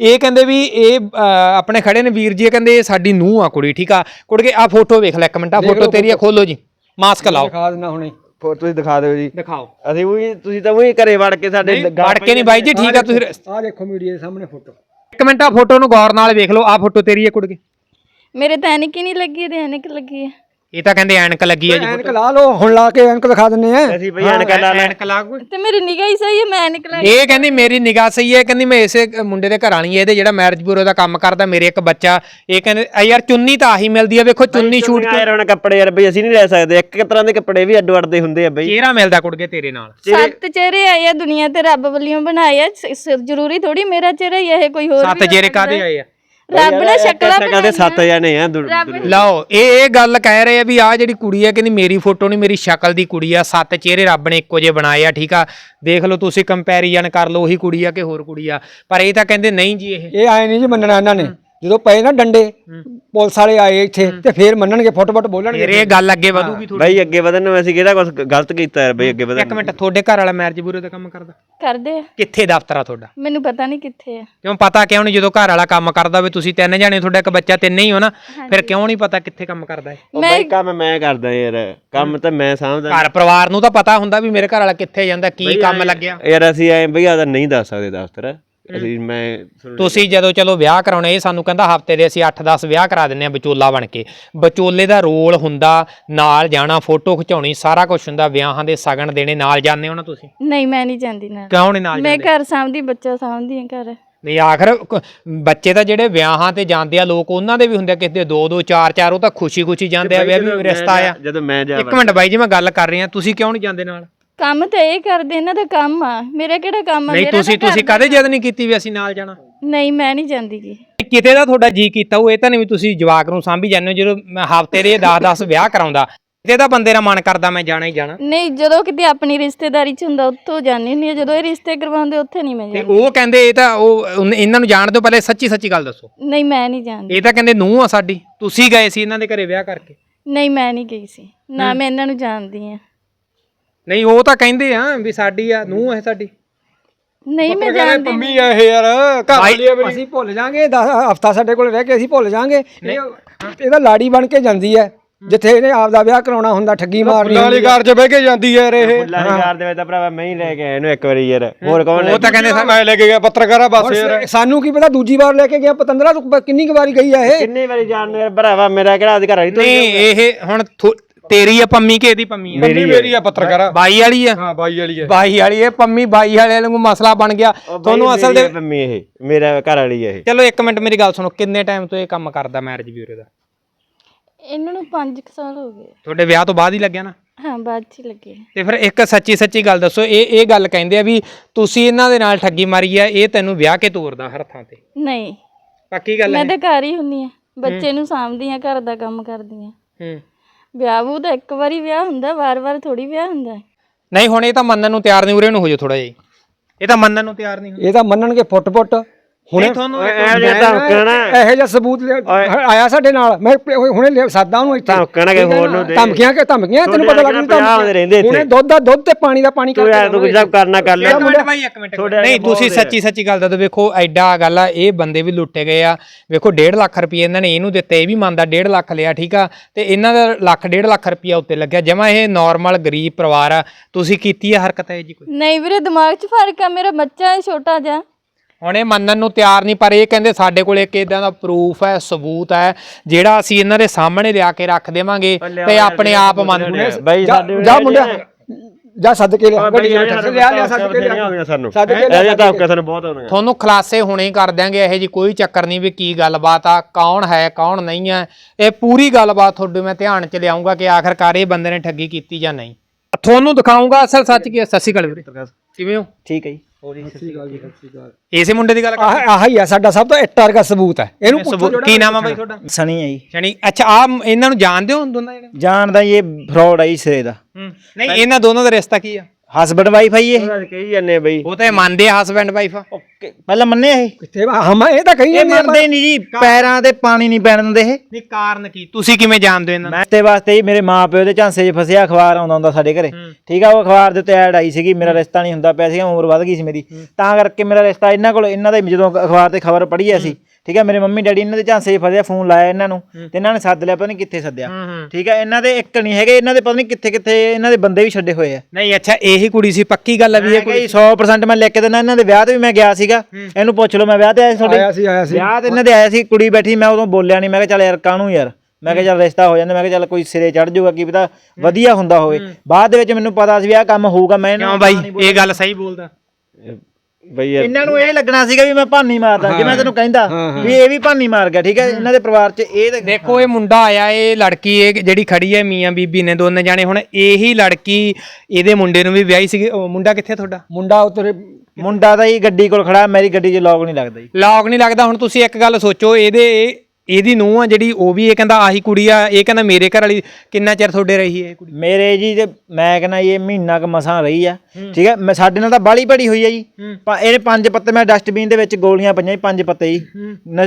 ਇਹ ਕਹਿੰਦੇ ਵੀ ਇਹ ਅਹ, ਆਪਣੇ ਖੜੇ ਨੇ ਵੀਰ ਜੀ ਇਹ ਕਹਿੰਦੇ ਇਹ ਸਾਡੀ ਨੂੰਹ ਆ ਕੁੜੀ ਠੀਕ ਆ? ਕੁੜਗੇ ਆ ਫੋਟੋ ਵੇਖ ਲੈ ਇੱਕ ਮਿੰਟ ਆ ਫੋਟੋ ਤੇਰੀ ਆ ਖੋਲੋ ਜੀ। ਮਾਸਕ ਲਾਓ। ਦਿਖਾ ਦੇਣਾ ਹੁਣੇ। ਫੋਟੋ ਤੁਸੀਂ ਦਿਖਾ ਦਿਓ ਜੀ। ਦਿਖਾਓ। ਅਸੀਂ ਉਹੀ ਤੁਸੀਂ ਤਾਂ ਉਹੀ ਘਰੇ ਵੜ ਕੇ ਸਾਡੇ ਵੜ ਕੇ ਨਹੀਂ ਬਾਈ ਜੀ ਠੀਕ ਆ ਤੁਸੀਂ ਆਹ ਦੇਖੋ ਮੀਡੀਆ ਦੇ ਸਾਹਮਣੇ ਫੋਟੋ। ਇੱਕ ਮਿੰਟ ਆ ਫੋਟੋ ਨੂੰ ਗੌਰ ਨਾਲ ਵੇਖ ਲਓ ਆ ਫੋਟੋ ਤੇਰੀ ਹੈ ਕੁੜਗੇ ਮੇਰੇ ਤਾਂ ਐਨਕ ਹੀ ਨਹੀਂ ਲੱਗੀ ਤੇ ਐਨਕ ਲੱਗੀ ਹੈ। ਇਹ ਤਾਂ ਕਹਿੰਦੇ ਐਨਕ ਲੱਗੀ ਹੈ ਜੀ ਐਨਕ ਲਾ ਲਓ ਹੁਣ ਲਾ ਕੇ ਐਨਕ ਦਿਖਾ ਦਿੰਨੇ ਆ। ਅਸੀਂ ਬਈ ਅਣਕਾ ਲਾ ਲੈ ਐਨਕ ਲਾ ਕੋਈ। ਤੇ ਮੇਰੀ ਨਿਗਾਹ ਹੀ ਸਹੀ ਹੈ ਮੈਂ ਨਿਕਲਾਂ ਇਹ ਕਹਿੰਦੀ ਮੇਰੀ ਨਿਗਾਹ ਸਹੀ ਹੈ ਕਹਿੰਦੀ ਮੈਂ ਇਸੇ ਮੁੰਡੇ ਦੇ ਘਰ ਵਾਲੀ ਹੈ ਇਹਦੇ ਜਿਹੜਾ ਮੈਰਿਜ ਬਿਊਰੋ ਦਾ ਕੰਮ ਕਰਦਾ ਮੇਰੇ ਇੱਕ ਬੱਚਾ। ਇਹ ਕਹਿੰਦੇ ਆ ਯਾਰ ਚੁੰਨੀ ਤਾਂ ਆਹੀ ਮਿਲਦੀ ਹੈ ਵੇਖੋ ਚੁੰਨੀ ਸ਼ੂਟ ਯਾਰ ਹੁਣ ਕੱਪੜੇ ਯਾਰ ਬਈ ਅਸੀਂ ਨਹੀਂ ਲੈ ਸਕਦੇ। ਇੱਕ ਇੱਕ ਤਰ੍ਹਾਂ ਦੇ ਕੱਪੜੇ ਵੀ ਅੱਡੋ ਅੱਡ ਦੇ ਹੁੰਦੇ ਆ ਬਈ। ਚਿਹਰਾ ਮਿਲਦਾ ਕੁੜਗੇ ਤੇਰੇ ਨਾਲ। ਸੱਤ ਚਿਹਰੇ ਆਏ ਆ ਦੁਨੀਆ ਤੇ ਰੱਬ ਵੱਲੋਂ ਬਣਾਏ ਆ ਜ਼ਰੂਰੀ ਥੋੜੀ ਮੇਰਾ ਚਿਹਰਾ ਹੀ ਇਹ ਕੋਈ ਹੋਰ ਸੱਤ ਸਕਦਾ। ਕਾਦੇ ਆਏ ਆ? ਰੱਬ ਨੇ ਸ਼ਕਲਾਂ ਕਹਿੰਦੇ ਸੱਤ ਜਾਣੇ ਆ ਦੁ- ਲਓ ਇਹ ਇਹ ਗੱਲ ਕਹਿ ਰਹੇ ਆ ਵੀ ਆ ਜਿਹੜੀ ਕੁੜੀ ਹੈ ਕਹਿੰਦੀ ਮੇਰੀ ਫੋਟੋ ਨਹੀਂ ਮੇਰੀ ਸ਼ਕਲ ਦੀ ਕੁੜੀ ਆ ਸੱਤ ਚਿਹਰੇ ਰੱਬ ਨੇ ਇੱਕੋ ਜਿਹੇ ਬਣਾਏ ਆ ਠੀਕ ਆ? ਦੇਖ ਲਓ ਤੁਸੀਂ ਕੰਪੈਰੀਜ਼ਨ ਕਰ ਲਓ ਉਹੀ ਕੁੜੀ ਆ ਕਿ ਹੋਰ ਕੁੜੀ ਆ। ਪਰ ਇਹ ਤਾਂ ਕਹਿੰਦੇ ਨਹੀਂ ਜੀ ਇਹ। ਇਹ ਆਏ ਨਹੀਂ ਜੀ ਮੰਨਣਾ ਇਹਨਾਂ ਨੇ। ਜਦੋਂ ਪਏ ਨਾ ਡੰਡੇ ਪੁਲਿਸ ਵਾਲੇ ਆਏ ਇੱਥੇ ਤੇ ਫੇਰ ਮੰਨਣਗੇ ਫੁੱਟ ਫੁੱਟ ਬੋਲਣਗੇ। ਫਿਰ ਇਹ ਗੱਲ ਅੱਗੇ ਵਧੂਗੀ ਥੋੜੀ ਬਈ ਅੱਗੇ ਵਧਣ ਨੂੰ ਅਸੀਂ ਕਿਹੜਾ ਕੁਝ ਗਲਤ ਕੀਤਾ ਯਾਰ ਬਈ ਅੱਗੇ ਵਧਣ ਇੱਕ ਮਿੰਟ ਤੁਹਾਡੇ ਘਰ ਵਾਲਾ ਮੈਰਿਜ ਬਿਊਰੋ ਦਾ ਕੰਮ ਕਰਦਾ? ਕਰਦੇ ਆ। ਕਿੱਥੇ ਦਫ਼ਤਰ ਆ ਤੁਹਾਡਾ? ਮੈਨੂੰ ਪਤਾ ਨਹੀਂ ਕਿੱਥੇ ਆ। ਕਿਉਂ ਪਤਾ ਕਿਉਂ ਨਹੀਂ ਜਦੋਂ ਘਰ ਵਾਲਾ ਕੰਮ ਕਰਦਾ ਹੋਵੇ ਤੁਸੀਂ ਤਿੰਨ ਜਾਣੇ ਤੁਹਾਡਾ ਇੱਕ ਬੱਚਾ ਤਿੰਨ ਹੀ ਹੋ ਨਾ ਫਿਰ ਕਿਉਂ ਨਹੀਂ ਪਤਾ ਕਿੱਥੇ ਕੰਮ ਕਰਦਾ ਹੈ ਉਹ ਬਈ ਕੰਮ ਮੈਂ ਕਰਦਾ ਯਾਰ। ਕੰਮ ਤਾਂ ਮੈਂ ਸਾਂਭਦਾ। ਘਰ ਪਰਿਵਾਰ ਨੂੰ ਤਾਂ ਪਤਾ ਹੁੰਦਾ ਵੀ ਮੇਰੇ ਘਰ ਵਾਲਾ ਕਿੱਥੇ ਜਾਂਦਾ ਕੀ ਕੰਮ ਲੱਗਿਆ। ਯਾਰ ਅਸੀਂ ਐ ਬਈ ਆਦਾ ਨਹੀਂ ਦੱਸ ਸਕਦੇ ਦਫ਼ਤਰ। ਅਸੀਂ ਮੈਂ ਤੁਸੀਂ ਜਦੋਂ ਚਲੋ ਵਿਆਹ ਕਰਾਉਣਾ ਇਹ ਸਾਨੂੰ ਕਹਿੰਦਾ ਹਫ਼ਤੇ ਦੇ ਅਸੀਂ 8-10 ਵਿਆਹ ਕਰਾ ਦਿੰਨੇ ਆ ਵਿਚੋਲਾ ਬਣ ਕੇ। ਵਿਚੋਲੇ ਦਾ ਰੋਲ ਹੁੰਦਾ ਨਾਲ ਜਾਣਾ ਫੋਟੋ ਖਿਚਾਉਣੀ ਸਾਰਾ ਕੁਝ ਹੁੰਦਾ ਵਿਆਹਾਂ ਦੇ ਸਗਨ ਦੇਣੇ ਨਾਲ ਜਾਂਦੇ ਹੋ ਨਾ ਤੁਸੀਂ? ਨਹੀਂ ਮੈਂ ਨਹੀਂ ਜਾਂਦੀ ਨਾ ਕਿਉਂ ਨਹੀਂ ਨਾਲ ਮੈਂ ਜਾਂਦੇ? ਘਰ ਸਾਂਭਦੀ ਬੱਚਾ ਸਾਂਭਦੀ ਆ ਘਰ। ਨਹੀਂ ਆਖਰ ਕ- ਬੱਚੇ ਤਾਂ ਜਿਹੜੇ ਵਿਆਹਾਂ ਤੇ ਜਾਂਦੇ ਆ ਲੋਕ ਉਹਨਾਂ ਦੇ ਵੀ ਹੁੰਦੇ ਆ, ਕਿਸੇ ਦੇ ਦੋ ਦੋ ਚਾਰ ਚਾਰ ਉਹ ਤਾਂ ਖੁਸ਼ੀ-ਖੁਸ਼ੀ ਜਾਂਦੇ ਆ ਵੀ ਵੀ ਰਿਸ਼ਤਾ ਆ। ਜਦੋਂ ਮੈਂ ਜਾ ਇੱਕ ਮਿੰਟ ਬਾਈ ਜੀ ਮੈਂ ਗੱਲ ਕਰ ਰਹੀ ਆ ਤੁਸੀਂ ਕਿਉਂ ਨਹੀਂ ਜਾਂਦੇ ਨਾਲ? ਕੰਮ ਤਾਂ ਇਹ ਕਰਦੇ ਇਹਨਾਂ ਦਾ ਕੰਮ ਆ। ਮੇਰਾ ਕਿਹੜਾ ਕੰਮ ਆ? ਨਹੀਂ ਮੇਰਾ ਤੁਸੀਂ ਤਾਂ ਤੁਸੀਂ ਘਰ ਕਦੇ ਜਦ ਨਹੀਂ ਕੀਤੀ ਵੀ ਅਸੀਂ ਨਾਲ ਜਾਣਾ? ਨਹੀਂ ਮੈਂ ਨਹੀਂ ਜਾਂਦੀ ਜੀ। ਕਿਤੇ ਦਾ ਤੁਹਾਡਾ ਜੀ ਕੀਤਾ ਉਹ ਇਹ ਤਾਂ ਨਹੀਂ ਵੀ ਤੁਸੀਂ ਜਵਾਕ ਨੂੰ ਸਾਂਭੀ ਜਾਂਦੇ ਹੋ ਜਦੋਂ ਮੈਂ ਹਫ਼ਤੇ ਦੇ 10-10 ਵਿਆਹ ਕਰਾਉਂਦਾ। ਕਿਤੇ ਦਾ ਬੰਦੇ ਦਾ ਮਨ ਕਰਦਾ ਮੈਂ ਜਾਣਾ ਹੀ ਜਾਣਾ। ਨਹੀਂ ਜਦੋਂ ਕਿਤੇ ਆਪਣੀ ਰਿਸ਼ਤੇਦਾਰੀ ਚ ਹੁੰਦਾ ਉੱਥੋਂ ਜਾਂਦੀ ਹੁੰਦੀ ਜਦੋਂ ਇਹ ਰਿਸ਼ਤੇ ਕਰਵਾਉਂਦੇ ਉੱਥੇ ਨਹੀਂ ਮੈਂ ਤੇ ਜਾਂਦੀ। ਉਹ ਕਹਿੰਦੇ ਇਹ ਤਾਂ ਉਹ ਇਹਨਾਂ ਨੂੰ ਜਾਣ ਦਿਓ ਪਹਿਲੇ ਸੱਚੀ ਸੱਚੀ ਗੱਲ ਦੱਸੋ। ਨਹੀਂ ਮੈਂ ਨਹੀਂ ਜਾਂਦੀ। ਇਹ ਤਾਂ ਕਹਿੰਦੇ ਨੂੰਹ ਆ ਸਾਡੀ। ਤੁਸੀਂ ਗਏ ਸੀ ਇਹਨਾਂ ਦੇ ਘਰੇ ਵਿਆਹ ਕਰਕੇ। ਨਹੀਂ ਮੈਂ ਨਹੀਂ ਗਈ ਸੀ। ਨਾ ਮੈਂ ਇਹਨਾਂ ਨੂੰ ਜਾਣਦੀ ਆ ਨਹੀਂ ਉਹ ਤਾਂ ਕਹਿੰਦੇ ਆ ਵੀ ਸਾਡੀ ਆ ਨੂੰਹ ਹੈ ਸਾਡੀ। ਨਹੀਂ ਮੈਂ ਜਾਣਦੀ ਪੰਮੀ ਆ ਇਹ ਯਾਰ ਘਰ ਵਾਲੀ ਆ ਮੇਰੀ। ਅਸੀਂ ਭੁੱਲ ਜਾਾਂਗੇ ਹਫਤਾ ਸਾਡੇ ਕੋਲ ਰਹਿ ਕੇ ਅਸੀਂ ਭੁੱਲ ਜਾਾਂਗੇ। ਇਹਦਾ ਲਾੜੀ ਬਣ ਕੇ ਜਾਂਦੀ ਹੈ ਜਿੱਥੇ ਇਹਨੇ ਆਪ ਦਾ ਵਿਆਹ ਕਰਾਉਣਾ ਹੁੰਦਾ ਠੱਗੀ ਮਾਰਨੀ ਨਾਲੀ ਕਾਰ 'ਚ ਬਹਿ ਕੇ ਜਾਂਦੀ ਯਾਰ ਇਹ। ਲਾਰੀਕਾਰ ਦੇ ਵਿੱਚ ਤਾਂ ਭਰਾਵਾ ਮੈਂ ਹੀ ਲੈ ਕੇ ਆਇਆ ਇਹਨੂੰ ਇੱਕ ਵਾਰੀ ਯਾਰ। ਹੋਰ ਕੌਣ ਉਹ ਤਾਂ ਕਹਿੰਦੇ ਮੈਂ ਲੈ ਕੇ ਗਿਆ ਪੱਤਰਕਾਰਾ ਬਸ ਯਾਰ। ਸਾਨੂੰ ਕੀ ਪਤਾ ਦੂਜੀ ਵਾਰ ਲੈ ਕੇ ਗਿਆ ਪਤੰਦਰਾ ਤੂੰ ਕਿੰਨੀ ਕੁ ਵਾਰੀ ਗਈ ਆ ਇਹ? ਕਿੰਨੀ ਵਾਰੀ ਜਾਣ ਯਾਰ? ਭਰਾਵਾ ਮੇਰਾ ਕਿਹੜਾ ਅਧਿਕਾਰ ਹੈ ਨਹੀਂ ਇਹ ਹੁਣ ਥੋ- ਤੇਰੀ ਆ ਪੰਮੀ ਕਿ ਇਹਦੀ ਪੰਮੀ ਆ? ਮੇਰੀ ਮੇਰੀ ਆ ਪੱਤਰਕਾਰਾ। ਬਾਈ ਵਾਲੀ ਆ? ਹਾਂ ਬਾਈ ਵਾਲੀ ਹੈ। ਬਾਈ ਵਾਲੀ ਇਹ ਪੰਮੀ ਬਾਈ ਵਾਲੇ ਨੂੰ ਮਸਲਾ ਬਣ ਗਿਆ। ਤੁਹਾਨੂੰ ਅਸਲ ਦੇ ਮੰਮੀ ਇਹ ਮੇਰਾ ਘਰ ਵਾਲੀ ਹੈ ਇਹ। ਚਲੋ ਇੱਕ ਮਿੰਟ ਮੇਰੀ ਗੱਲ ਸੁਣੋ ਕਿੰਨੇ ਟਾਈਮ ਤੋਂ ਇਹ ਕੰਮ ਕਰਦਾ ਮੈਰਿਜ ਬਿਊਰੋ ਦਾ? ਇਹਨਾਂ ਨੂੰ 5 ਸਾਲ ਹੋ ਗਏ। ਤੁਹਾਡੇ ਵਿਆਹ ਤੋਂ ਬਾਅਦ ਹੀ ਲੱਗਿਆ ਨਾ? ਹਾਂ ਬਾਅਦ ਚ ਹੀ ਲੱਗੇ। ਤੇ ਫਿਰ ਇੱਕ ਸੱਚੀ ਸੱਚੀ ਗੱਲ ਦੱਸੋ ਇਹ ਇਹ ਗੱਲ ਕਹਿੰਦੇ ਆ ਵੀ ਤੁਸੀਂ ਇਹਨਾਂ ਦੇ ਨਾਲ ਠੱਗੀ ਮਾਰੀ ਆ ਇਹ ਤੈਨੂੰ ਵਿਆਹ ਕੇ ਤੋਰਦਾ ਹਰ ਥਾਂ ਤੇ। ਨਹੀਂ। ਪੱਕੀ ਗੱਲ ਮੈਂ ਹੈ ਤਾਂ ਘਰ ਹੀ ਹੁੰਨੀ ਆ ਬੱਚੇ ਨੂੰ ਸਾਂਭਦੀ ਆ ਘਰ ਦਾ ਕੰਮ ਕਰਦੀ ਆ ਹੂੰ। ਵਿਆਹ ਵੂ ਤਾਂ ਇੱਕ ਵਾਰੀ ਵਿਆਹ ਹੁੰਦਾ ਵਾਰ-ਵਾਰ ਥੋੜੀ ਵਿਆਹ ਹੁੰਦਾ। ਨਹੀਂ ਹੁਣ ਇਹ ਤਾਂ ਮੰਨਣ ਨੂੰ ਤਿਆਰ ਨਹੀਂ ਉਰੇ ਨੂੰ ਹੋ ਜਾ ਥੋੜਾ ਜਿਹਾ। ਇਹ ਤਾਂ ਮੰਨਣ ਨੂੰ ਤਿਆਰ ਨਹੀਂ। ਇਹ ਤਾਂ ਮੰਨਣਗੇ ਫੁੱਟ ਫੁੱਟ ਹੁਣੇ ਤੁਹਾਨੂੰ ਧਮਕਣਾ ਇਹੋ ਜਿਹਾ ਸਬੂਤ ਲਿਆ- ਆਇਆ ਸਾਡੇ ਨਾਲ। ਮੈਂ ਪ- ਹੁਣੇ ਲਿਆ- ਸਾਦਾ ਉਹਨੂੰ ਇੱਥੇ। ਧਮਕਣਾ ਕਿ ਹੋਰ ਨੂੰ? ਦੇ। ਧਮਕੀਆਂ ਕਿ ਧਮਕੀਆਂ ਤੈਨੂੰ ਪਤਾ ਲੱਗ ਪੰਜਾਹ ਰਹਿੰਦੇ ਇੱਥੇ। ਹੁਣੇ ਦੁੱਧ ਦਾ ਦੁੱਧ ਤੇ ਪਾਣੀ ਦਾ ਪਾਣੀ ਤੂੰ ਯਾਰ ਤੂੰ ਕੁਝ ਕਰਨਾ ਕਰ ਲੈ। ਇੱਕ ਮਿੰਟ ਭਾਈ ਇੱਕ ਮਿੰਟ। ਨਹੀਂ ਤੁਸੀਂ ਸੱਚੀ ਸੱਚੀ ਗੱਲ ਦੱਸੋ। ਵੇਖੋ ਐਡਾ ਗੱਲ ਆ ਇਹ ਬੰਦੇ ਵੀ ਲੁੱਟੇ ਗਏ ਆ। ਵੇਖੋ 1.5 ਲੱਖ ਰੁਪਏ ਇਹਨਾਂ ਨੇ ਇਹਨੂੰ ਦਿੱਤੇ ਇਹ ਵੀ ਮੰਨਦਾ 1.5 ਲੱਖ ਲਿਆ ਠੀਕ ਆ? ਤੇ ਇਹਨਾਂ ਦਾ ਲੱਖ 1.5 ਲੱਖ ਰੁਪਇਆ ਉੱਤੇ ਲੱਗਿਆ। ਜਮਾ ਇਹ ਨਾਰਮਲ ਗਰੀਬ ਪਰਿਵਾਰ ਆ। ਤੁਸੀਂ ਕੀਤੀ ਆ ਹਰਕਤ ਇਹ ਜੀ ਕੋਈ? ਨਹੀਂ ਵੀਰੇ ਦਿਮਾਗ 'ਚ ਫ਼ਰਕ ਆ। ਮੇਰਾ ਬੱਚਾ ਹੈ ਛੋਟਾ ਜਿਹਾ। ਹੁਣ ਇਹ ਮੰਨਣ ਨੂੰ ਤਿਆਰ ਨਹੀਂ ਪਰ ਇਹ ਕਹਿੰਦੇ ਸਾਡੇ ਕੋਲ ਇੱਕ ਇਦਾਂ ਦਾ ਪ੍ਰੂਫ ਹੈ ਸਬੂਤ ਹੈ ਜਿਹੜਾ ਅਸੀਂ ਇਹਨਾਂ ਦੇ ਸਾਹਮਣੇ ਲਿਆ ਕੇ ਰੱਖ ਦੇਵਾਂਗੇ ਤੇ ਆਪਣੇ ਆਪ ਮੰਨ ਬਾਈ ਜਾ ਸਾਡੇ ਜਾ ਮੁੰਡਿਆ। ਜਾ ਸੱਦ ਕੇ ਲਿਆ ਗੱਡੀ ਲਿਆ ਲਿਆ ਸੱਦ ਕੇ ਲਿਆ। ਸਾਨੂੰ। ਸੱਦ ਕੇ ਇਹ ਜਿਹਾ ਧਮਕਾ ਸਾਨੂੰ ਬਹੁਤ ਆਉਂਦੀਆਂ ਤੁਹਾਨੂੰ ਖਲਾਸੇ ਹੁਣੇ ਕਰ ਦਿਆਂਗੇ ਇਹੋ ਜੀ ਕੋਈ ਚੱਕਰ ਨਹੀਂ ਵੀ ਕੀ ਗੱਲਬਾਤ ਆ ਕੌਣ ਹੈ ਕੌਣ ਨਹੀਂ ਹੈ। ਇਹ ਪੂਰੀ ਗੱਲਬਾਤ ਤੁਹਾਡੇ ਮੈਂ ਧਿਆਨ ਚ ਲਿਆਉਂਗਾ ਕਿ ਆਖਰਕਾਰ ਇਹ ਬੰਦੇ ਨੇ ਠੱਗੀ ਕੀਤੀ ਜਾਂ ਨਹੀਂ। ਤੁਹਾਨੂੰ ਦਿਖਾਉਂਗਾ ਅਸਲ ਸੱਚ ਕੀ ਹੈ। ਸਤਿ ਸ਼੍ਰੀ ਅਕਾਲ ਵੀਰੇ। ਕਿਵੇਂ ਹੋ? ਠੀਕ ਹੈ ਜੀ। ਇਸੇ ਮੁੰਡੇ ਦੀ ਗੱਲ ਕਰ ਆਹ ਆਹ ਹੀ ਆ ਸਾਡਾ ਸਭ ਤੋਂ ਇੱਟਾਰ ਦਾ ਸਬੂਤ ਹੈ। ਇਹਨੂੰ ਪੁੱਛੋ ਸਬੂਤ- ਕੀ ਨਾਮ ਆ ਬਾਈ ਤੁਹਾਡਾ? ਸਣੀ ਹੈ ਜੀ। ਸ਼ਨੀ ਅੱਛਾ ਆ ਇਹਨਾਂ ਨੂੰ ਜਾਣਦੇ ਹੋ ਦੋਨਾਂ ਜਿਹੜੇ ਜਾਣਦਾ ਇਹ ਫਰਾਡ ਹੈ ਜੀ ਸਿਰੇ ਦਾ। ਹੂੰ ਨਹੀਂ ਇਹਨਾਂ ਦੋਨਾਂ ਦਾ ਰਿਸ਼ਤਾ ਕੀ ਆ? ਹਸਬੰਡ ਵਾਈਫ ਜੀ ਇਹ? ਕਹੀ ਜਾਂਦੇ ਬਈ। ਉਹ ਤਾਂ ਇਹ ਮੰਨਦੇ ਆ ਹਸਬੈਂਡ ਵਾਈਫ ਪਹਿਲਾਂ ਮੰਨੇ ਇਹ? ਕਿੱਥੇ ਹਮ ਇਹ ਤਾਂ ਕਹੀ ਇਹ ਜਾਂਦੇ ਆ ਮੰਨਦੇ ਨਹੀਂ ਜੀ ਪੈਰਾਂ ਤੇ ਪਾਣੀ ਨਹੀਂ ਪੈਣ ਦਿੰਦੇ ਇਹ। ਨਹੀਂ ਕਾਰਨ ਕੀ? ਤੁਸੀਂ ਕਿਵੇਂ ਜਾਣਦੇ ਹੋ ਇਹਨਾਂ ਨੂੰ? ਮੈਂ ਤੇ ਵਾਸਤੇ ਹੀ ਮੇਰੇ ਮਾਪਿਓ ਦੇ ਝਾਂਸੇ 'ਚ ਫਸਿਆ ਅਖਬਾਰ ਆਉਂਦਾ ਹੁੰਦਾ ਸਾਡੇ ਘਰੇ। ਠੀਕ ਆ ਉਹ ਅਖਬਾਰ ਦੇ ਉੱਤੇ ਐਡ ਆਈ ਸੀਗੀ ਮੇਰਾ ਰਿਸ਼ਤਾ ਨਹੀਂ ਹੁੰਦਾ ਪਿਆ ਸੀਗਾ ਉਮਰ ਵੱਧ ਗਈ ਸੀ ਮੇਰੀ। ਤਾਂ ਕਰਕੇ ਮੇਰਾ ਰਿਸ਼ਤਾ ਇਹਨਾਂ ਕੋਲ ਇਹਨਾਂ ਦਾ ਹੀ ਜਦੋਂ ਅਖਬਾਰ ਤੇ ਖਬਰ ਪੜ੍ਹੀ ਅਸੀਂ। ਠੀਕ ਆ ਮੇਰੇ ਮੰਮੀ ਡੈਡੀ ਇਹਨਾਂ ਦੇ ਝਾਂਸੇ 'ਚ ਫਸਿਆ ਫੋਨ ਲਾਇਆ ਇਹਨਾਂ ਨੂੰ ਤੇ ਇਹਨਾਂ ਨੇ ਸੱਦ ਲਿਆ ਪਤਾ ਨਹੀਂ ਕਿੱਥੇ ਸੱਦਿਆ। ਠੀਕ ਆ ਇਹਨਾਂ ਦੇ ਇੱਕ ਨਹੀਂ ਹੈਗੇ ਇਹਨਾਂ ਦੇ ਪਤਾ ਨਹੀਂ ਕਿੱਥੇ ਕਿੱਥੇ ਇਹਨਾਂ ਦੇ ਬੰਦੇ ਵੀ ਛੱਡੇ ਹੋਏ ਆ। ਨਹੀਂ ਅੱਛਾ ਇਹੀ ਕੁੜੀ ਸੀ ਪੱਕੀ ਗੱਲ ਆ ਵੀ ਇਹ ਜੀ 100% ਮੈਂ ਲਿਖ ਕੇ ਦਿੰਦਾ ਇਹਨਾਂ ਦੇ ਵਿਆਹ ਤੇ ਵੀ ਮੈਂ ਗਿਆ ਸੀਗਾ। ਇਹਨੂੰ ਪੁੱਛ ਲਓ ਮੈਂ ਵਿਆਹ ਤੇ ਆਇਆ ਸੀ ਤੁਹਾਡੇ? ਆਇਆ ਸੀ ਆਇਆ ਸੀ। ਵਿਆਹ ਤੇ ਇਹਨਾਂ ਦੇ ਆਇਆ ਸੀ ਕੁੜੀ ਬੈਠੀ ਮੈਂ ਉਦੋਂ ਬੋਲਿਆ ਨਹੀਂ ਮੈਂ ਕਿਹਾ ਚੱਲ ਯਾਰ ਕਾਹਨੂੰ ਯਾਰ? ਮੈਂ ਕਿਹਾ ਚੱਲ ਰਿਸ਼ਤਾ ਹੋ ਜਾਂਦਾ ਮੈਂ ਕਿਹਾ ਚੱਲ ਕੋਈ ਸਿਰੇ ਚੜ ਜਾਊਗਾ ਕੀ ਪਤਾ ਵਧੀਆ ਹੁੰਦਾ ਹੋਵੇ। ਬਾਅਦ ਦੇ ਵਿੱਚ ਮੈਨੂੰ ਪਤਾ ਸੀ ਵੀ ਆਹ ਕੰਮ ਹੋਊਗਾ ਮੈਂ ਕਿਉਂ ਨੂੰ ਬਾਈ। ਇਹ ਗੱਲ ਸਹੀ ਬੋਲਦਾ। ਬਈ ਯਾਰ ਇਹਨਾਂ ਨੂੰ ਇਹ ਲੱਗਣਾ ਸੀਗਾ ਵੀ ਮੈਂ ਭਾਨੀ ਮਾਰਦਾ ਜੇ ਮੈਂ ਤੈਨੂੰ ਕਹਿੰਦਾ ਵੀ ਇਹ ਵੀ ਭਾਨੀ ਮਾਰ ਗਿਆ ਠੀਕ ਹੈ? ਇਹਨਾਂ ਦੇ ਪਰਿਵਾਰ 'ਚ ਇਹ ਤਾਂ- ਦੇਖੋ ਇਹ ਮੁੰਡਾ ਆਇਆ ਇਹ ਲੜਕੀ ਇਹ ਜਿਹੜੀ ਖੜੀ ਹੈ ਮੀਆਂ ਬੀਬੀ ਨੇ ਦੋਨੇ ਜਾਣੇ ਹੁਣ ਇਹੀ ਲੜਕੀ ਇਹਦੇ ਮੁੰਡੇ ਨੂੰ ਵੀ ਵਿਆਹੀ ਸੀਗੀ। ਉਹ ਮੁੰਡਾ ਕਿੱਥੇ ਤੁਹਾਡਾ? ਮੁੰਡਾ ਉਤਰੇ ਮੁੰਡਾ ਤਾਂ ਹੀ ਗੱਡੀ ਕੋਲ ਖੜਾ ਮੇਰੀ ਗੱਡੀ 'ਚ ਲੌਕ ਨਹੀਂ ਲੱਗਦਾ ਜੀ। ਲੌਕ ਨਹੀਂ ਲੱਗਦਾ। ਹੁਣ ਤੁਸੀਂ ਇੱਕ ਗੱਲ ਸੋਚੋ ਇਹਦੇ ਇਹ- ਇਹਦੀ ਨੂੰਹ ਆ ਜਿਹੜੀ ਉਹ ਵੀ ਇਹ ਕਹਿੰਦਾ ਆਹੀ ਕੁੜੀ ਆ ਇਹ ਕਹਿੰਦਾ ਮੇਰੇ ਘਰ ਵਾਲੀ ਕਿੰਨਾ ਚਿਰ ਤੁਹਾਡੇ ਰਹੀ ਹੈ ਇਹ ਕੁੜੀ? ਮੇਰੇ ਜੀ ਤੇ ਮੈਂ ਕਹਿੰਦਾ ਇਹ ਮਹੀਨਾ ਕ ਮਸਾਂ ਰਹੀ ਆ। ਠੀਕ ਹੈ ਮੈਂ ਸਾਡੇ ਨਾਲ ਤਾਂ ਬਾਲੀ ਭੜੀ ਹੋਈ ਆ ਜੀ। ਪਾ- ਇਹਨੇ ਪੰਜ ਪੱਤੇ ਮੈਂ ਡਸਟਬਿਨ ਦੇ ਵਿੱਚ ਗੋਲੀਆਂ ਪਈਆਂ ਜੀ ਪੰਜ ਪੱਤੇ ਜੀ।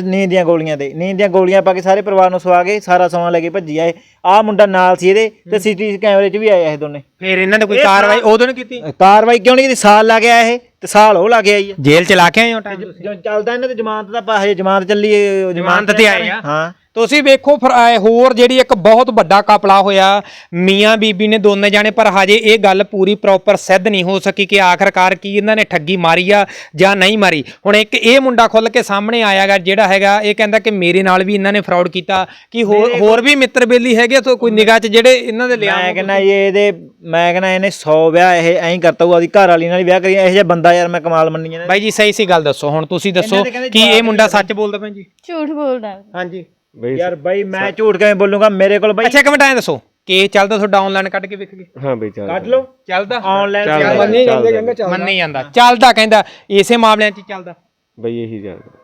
ਨੀਂਦ ਦੀਆਂ ਗੋਲੀਆਂ ਤੇ। ਨੀਂਦ ਦੀਆਂ ਗੋਲੀਆਂ ਪਾ ਕੇ ਸਾਰੇ ਪਰਿਵਾਰ ਨੂੰ ਸਵਾ ਕੇ ਸਾਰਾ ਸਮਾਂ ਲੈ ਕੇ ਭੱਜੀ ਆਏ। ਆਹ ਮੁੰਡਾ ਨਾਲ ਸੀ ਇਹਦੇ ਤੇ ਸੀਟੀ ਕੈਮਰੇ 'ਚ ਵੀ ਆਏ ਆ ਇਹ ਦੋਨੇ। ਫਿਰ ਇਹਨਾਂ ਨੇ ਕੋਈ ਕਾਰਵਾਈ ਉਦੋਂ ਨਹੀਂ ਕੀਤੀ? ਕਾਰਵਾਈ ਕਿਉਂ ਨਹੀਂ ਕੀਤੀ? ਸਾਲ ਲੱਗ ਗਿਆ ਇਹ ਤੇ ਸਾਲ ਉਹ ਲੱਗ ਗਿਆ ਜੀ ਜੇਲ੍ਹ ਚ ਲਾ ਕੇ ਆਏ ਹੋ ਟਾਈਮ ਚੱਲਦਾ ਇਹਨਾਂ ਤੇ ਜ਼ਮਾਨਤ ਦਾ ਪਾ ਹਜੇ ਜ਼ਮਾਨਤ ਚੱਲੀ ਜ਼ਮਾਨਤ ਤੇ ਆਏ ਆ। ਹਾਂ। ਤੁਸੀਂ ਵੇਖੋ ਫਿਰ ਇਹ ਹੋਰ ਜਿਹੜੀ ਇੱਕ ਬਹੁਤ ਵੱਡਾ ਕਪਲਾ ਹੋਇਆ ਮੀਆਂ ਬੀਬੀ ਨੇ ਦੋਨੇ ਜਾਣੇ ਪਰ ਹਜੇ ਇਹ ਗੱਲ ਪੂਰੀ ਪ੍ਰੋਪਰ ਸਿੱਧ ਨਹੀਂ ਹੋ ਸਕੀ ਕਿ ਆਖਰਕਾਰ ਕੀ ਇਹਨਾਂ ਨੇ ਠੱਗੀ ਮਾਰੀ ਆ ਜਾਂ ਨਹੀਂ ਮਾਰੀ। ਹੁਣ ਇੱਕ ਇਹ ਮੁੰਡਾ ਖੁੱਲ ਕੇ ਸਾਹਮਣੇ ਆਇਆਗਾ ਜਿਹੜਾ ਹੈਗਾ ਇਹ ਕਹਿੰਦਾ ਕਿ ਮੇਰੇ ਨਾਲ ਵੀ ਇਹਨਾਂ ਨੇ ਫਰਾਡ ਕੀਤਾ ਕਿ ਹੋਰ ਹੋਰ ਵੀ ਮਿੱਤਰ ਬੇਲੀ ਹੈਗੇ ਤਾਂ ਕੋਈ ਨਿਗਾਹ 'ਚ ਜਿਹੜੇ ਇਹਨਾਂ ਦੇ ਲਿਆ ਮੈਂ ਕਹਿੰਦਾ ਜੀ ਇਹਦੇ ਮੈਂ ਕਹਿੰਦਾ ਇਹਨੇ 100 ਵਿਆਹ ਇਹ ਐਂ ਕਰਤਾ ਹੋਊ ਘਰ ਵਾਲੀ ਨਾਲ ਹੀ ਵਿਆਹ ਕਰੀ ਇਹੋ ਜਿਹਾ ਬੰਦਾ ਯਾਰ ਮੈਂ ਕਮਾਲ ਮੰਨੀ ਜਾਂਦਾ ਬਾਈ ਜੀ ਸਹੀ ਸੀ ਗੱਲ ਦੱਸੋ ਹੁਣ ਤੁਸੀਂ ਦੱਸੋ ਕਿ ਇਹ ਮੁੰਡਾ ਸੱਚ ਬੋਲਦਾ ਭੈਣ ਜੀ? ਝੂਠ ਬੋਲਦਾ। ਹਾਂਜੀ। ਬਈ ਯਾਰ ਬਾਈ ਮੈਂ ਝੂਠ ਕਿਵੇਂ ਬੋਲੂੰਗਾ? ਮੇਰੇ ਕੋਲ ਬਾਈ ਅੱਛਾ ਇੱਕ ਮਿੰਟ ਐਂ ਦੱਸੋ। ਕਿ ਚੱਲਦਾ ਤੁਹਾਡਾ ਆਨਲਾਈਨ ਕੱਢ ਕੇ ਵੇਖ ਗਏ ਹਾਂ ਬਈ ਚੱਲ ਕੱਢ ਲਓ। ਚੱਲਦਾ? ਆਨਲਾਈਨ ਮੰਨੇ ਜਾਂਦੇ ਕਹਿੰਦੇ ਚੱਲ ਮੰਨੀ ਜਾਂਦਾ। ਚੱਲਦਾ ਕਹਿੰਦਾ ਇਸੇ ਮਾਮਲਿਆਂ 'ਚ ਹੀ ਚੱਲਦਾ। ਬਈ ਇਹੀ ਚੱਲਦਾ।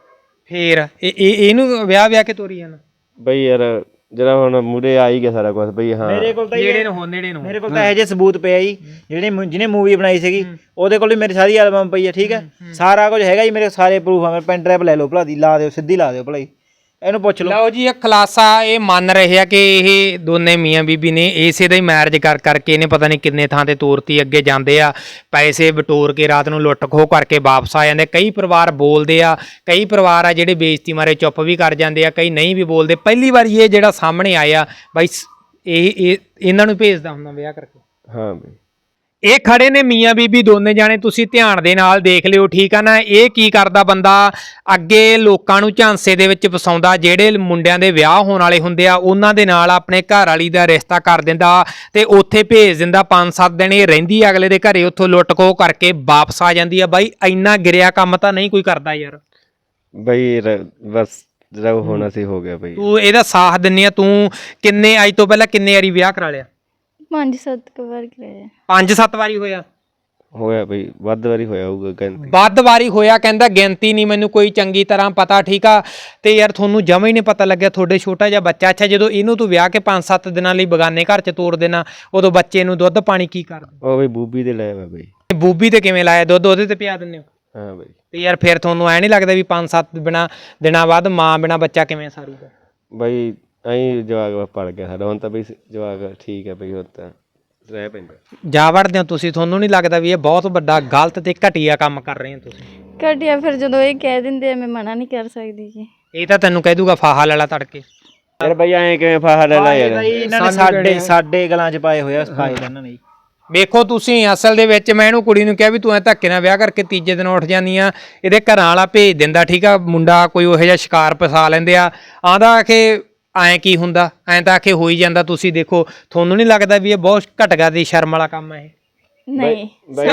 ਫੇਰ ਇਹ ਇਹ- ਇਹਨੂੰ ਵਿਆਹ ਵਿਆਹ ਕੇ ਤੋਰੀ ਜਾਂਦਾ ਬਈ ਯਾਰ ਜਿਹੜਾ ਹੁਣ ਮੂਰੇ ਆ ਹੀ ਗਿਆ ਸਾਰਾ ਕੁਝ ਬਈ ਹਾਂ। ਮੇਰੇ ਕੋਲ ਤਾਂ ਇਹ- ਨੇੜੇ ਨੂੰ ਹੋ ਨੇੜੇ ਨੂੰ ਮੇਰੇ ਕੋਲ ਤਾਂ ਇਹੋ ਜਿਹੇ ਸਬੂਤ ਪਿਆ ਜੀ ਜਿਹੜੇ ਮੁ- ਜਿਹਨੇ ਮੂਵੀ ਬਣਾਈ ਸੀਗੀ ਉਹਦੇ ਕੋਲ ਵੀ ਮੇਰੀ ਸਾਰੀ ਐਲਬਮ ਪਈ ਹੈ ਠੀਕ ਹੈ? ਸਾਰਾ ਕੁਝ ਹੈਗਾ ਜੀ ਮੇਰੇ ਸਾਰੇ ਪ੍ਰੂਫ ਆ ਮੇਰੇ ਪੈਨ ਡਰਾਈਵ ਲੈ ਲਓ ਭਲਾ ਦੀ ਲਾ ਦਿਓ ਸਿੱਧੀ ਲਾ ਦਿਓ ਭਲਾ ਜੀ ਇਹਨੂੰ ਪੁੱਛ ਲਓ। ਲਓ ਜੀ ਇਹ ਖਲਾਸਾ ਇਹ ਮੰਨ ਰਹੇ ਆ ਕਿ ਇਹ ਦੋਨੇ ਮੀਆਂ ਬੀਬੀ ਨੇ ਇਸੇ ਦਾ ਹੀ ਮੈਰਿਜ ਕਰ ਕਰਕੇ ਇਹਨੇ ਪਤਾ ਨਹੀਂ ਕਿੰਨੇ ਥਾਂ ਤੇ ਤੋਰਤੀ ਅੱਗੇ ਜਾਂਦੇ ਆ ਪੈਸੇ ਬਟੋਰ ਕੇ ਰਾਤ ਨੂੰ ਲੁੱਟ ਖੋਹ ਕਰਕੇ ਵਾਪਸ ਆ ਜਾਂਦੇ ਕਈ ਪਰਿਵਾਰ ਬੋਲਦੇ ਆ ਕਈ ਪਰਿਵਾਰ ਆ ਜਿਹੜੇ ਬੇਇੱਜ਼ਤੀ ਮਾਰੇ ਚੁੱਪ ਵੀ ਕਰ ਜਾਂਦੇ ਆ ਕਈ ਨਹੀਂ ਵੀ ਬੋਲਦੇ। ਪਹਿਲੀ ਵਾਰੀ ਇਹ ਜਿਹੜਾ ਸਾਹਮਣੇ ਆਇਆ ਬਾਈ ਸ- ਇਹ ਇਹ ਇਹਨਾਂ ਨੂੰ ਭੇਜਦਾ ਹੁੰਦਾ ਵਿਆਹ ਕਰਕੇ। ਹਾਂ ਬਈ। ਇਹ ਖੜੇ ਨੇ ਮੀਆਂ ਬੀਬੀ ਦੋਨੇ ਜਾਣੇ ਤੁਸੀਂ ਧਿਆਨ ਦੇ ਨਾਲ ਦੇਖ ਲਿਓ ਠੀਕ ਆ ਨਾ? ਇਹ ਕੀ ਕਰਦਾ ਬੰਦਾ? ਅੱਗੇ ਲੋਕਾਂ ਨੂੰ ਝਾਂਸੇ ਦੇ ਵਿੱਚ ਫਸਾਉਂਦਾ ਜਿਹੜੇ ਮੁੰਡਿਆਂ ਦੇ ਵਿਆਹ ਹੋਣ ਵਾਲੇ ਹੁੰਦੇ ਆ ਉਹਨਾਂ ਦੇ ਨਾਲ ਆਪਣੇ ਘਰ ਵਾਲੀ ਦਾ ਰਿਸ਼ਤਾ ਕਰ ਦਿੰਦਾ ਤੇ ਉੱਥੇ ਭੇਜ ਦਿੰਦਾ 5-7 ਦਿਨ ਇਹ ਰਹਿੰਦੀ ਅਗਲੇ ਦੇ ਘਰੇ ਉੱਥੋਂ ਲੁੱਟ ਖੋਹ ਕਰਕੇ ਵਾਪਸ ਆ ਜਾਂਦੀ ਆ। ਬਾਈ ਇੰਨਾ ਗਿਰਿਆ ਕੰਮ ਤਾਂ ਨਹੀਂ ਕੋਈ ਕਰਦਾ ਯਾਰ। ਬਈ ਬਸ ਜਿਹੜਾ ਹੋਣਾ ਸੀ ਹੋ ਗਿਆ ਬਈ। ਤੂੰ ਇਹਦਾ ਸਾਥ ਦਿੰਨੀ ਆ ਤੂੰ ਕਿੰਨੇ ਅੱਜ ਤੋਂ ਪਹਿਲਾਂ ਕਿੰਨੇ ਵਾਰੀ ਵਿਆਹ ਕਰਾ ਲਿਆ? ਪੰਜ ਸੱਤ ਕੁ ਵਾਰ ਕਰਾਇਆ 5-7 ਵਾਰੀ ਹੋਇਆ। ਹੋਇਆ ਬਈ ਵੱਧ ਵਾਰੀ ਹੋਇਆ ਹੋਊਗਾ ਕਹਿੰਦੇ ਵੱਧ ਵਾਰੀ ਹੋਇਆ ਕਹਿੰਦਾ ਗਿਣਤੀ ਨਹੀਂ ਮੈਨੂੰ ਕੋਈ ਚੰਗੀ ਤਰ੍ਹਾਂ ਪਤਾ ਠੀਕ ਆ? ਤੇ ਯਾਰ ਤੁਹਾਨੂੰ ਜਮਾ ਹੀ ਨਹੀਂ ਪਤਾ ਲੱਗਿਆ ਤੁਹਾਡੇ ਛੋਟਾ ਜਿਹਾ ਬੱਚਾ। ਅੱਛਾ ਜਦੋਂ ਇਹਨੂੰ ਤੂੰ ਵਿਆਹ ਕੇ 5-7 ਦਿਨਾਂ ਲਈ ਬਗਾਨੇ ਘਰ ਚ ਤੋੜ ਦੇਣਾ ਉਦੋਂ ਬੱਚੇ ਨੂੰ ਦੁੱਧ ਪਾਣੀ ਕੀ ਕਰਦਾ ਉਹ ਬਈ ਬੂਬੀ ਦੇ ਲੈ ਵਾ ਬਈ। ਬੂਬੀ ਤੇ ਕਿਵੇਂ ਲਾਇਆ ਦੁੱਧ? ਉਹਦੇ ਤੇ ਪਿਆ ਦਿੰਦੇ ਹੋ? ਹਾਂ ਬਈ। ਤੇ ਯਾਰ ਫਿਰ ਤੁਹਾਨੂੰ ਐ ਨਹੀਂ ਲੱਗਦਾ ਵੀ 5-7 ਬਿਨਾ ਦਿਨਾਂ ਬਾਅਦ ਮਾਂ ਬਿਨਾ ਬੱਚਾ ਕਿਵੇਂ ਸਾਰੂਗਾ? ਬਈ ਐਂ ਜਵਾਗ ਪੜ ਗਿਆ ਸਾਡਾ। ਹੁਣ ਤਾਂ ਬਈ ਜਵਾਗ ਠੀਕ ਹੈ ਬਈ ਹੁਣ ਤਾਂ ਰਹਿ ਪੈਂਦਾ। ਜਾ ਵੜਦੇ ਹੋ ਤੁਸੀਂ ਤੁਹਾਨੂੰ ਨਹੀਂ ਲੱਗਦਾ ਵੀ ਇਹ ਬਹੁਤ ਵੱਡਾ ਗਲਤ ਤੇ ਘਟੀਆ ਕੰਮ ਕਰ ਰਹੇ ਹੋ ਤੁਸੀਂ? ਘਟਿਆ ਫਿਰ ਜਦੋਂ ਇਹ ਕਹਿ ਦਿੰਦੇ ਆ ਮੈਂ ਮਨਾ ਨਹੀਂ ਕਰ ਸਕਦੀ ਜੀ। ਇਹ ਤਾਂ ਤੈਨੂੰ ਕਹਿ ਦੂਗਾ ਫਾਹਾ ਲੈਲਾ ਤੜਕੇ। ਯਾਰ ਬਈ ਐਂ ਕਿਵੇਂ ਫਾਹਾ ਲੈ ਲੈ ਯਾਰ? ਇਹਨਾਂ ਨੇ ਸਾਡੇ ਸਾਡੇ ਗਲਾਂ 'ਚ ਪਾਏ ਹੋਏ ਆ ਸਫ਼ਾਈ ਇਹਨਾਂ ਨੇ। ਜੀ ਵੇਖੋ ਤੁਸੀਂ ਅਸਲ ਦੇ ਵਿੱਚ ਮੈਂ ਇਹਨੂੰ ਕੁੜੀ ਨੂੰ ਕਿਹਾ ਵੀ ਤੂੰ ਐ ਧੱਕੇ ਨਾਲ ਵਿਆਹ ਕਰਕੇ ਤੀਜੇ ਦਿਨ ਉੱਠ ਜਾਂਦੀ ਆ ਇਹਦੇ ਘਰਾਂ ਵਾਲਾ ਭੇਜ ਦਿੰਦਾ ਠੀਕ ਆ? ਮੁੰਡਾ ਕੋਈ ਉਹੋ ਜਿਹਾ ਸ਼ਿਕਾਰ ਫਸਾ ਲੈਂਦੇ ਆ। ਆਂਦਾ ਕਿ ਐਂ ਕੀ ਹੁੰਦਾ? ਐਂ ਤਾਂ ਆਖੇ ਹੋ ਹੀ ਜਾਂਦਾ ਤੁਸੀਂ ਦੇਖੋ ਤੁਹਾਨੂੰ ਨਹੀਂ ਲੱਗਦਾ ਵੀ ਇਹ ਬਹੁਤ ਘਟਗਾ ਦੀ ਸ਼ਰਮ ਵਾਲਾ ਕੰਮ ਹੈ ਨਹੀਂ।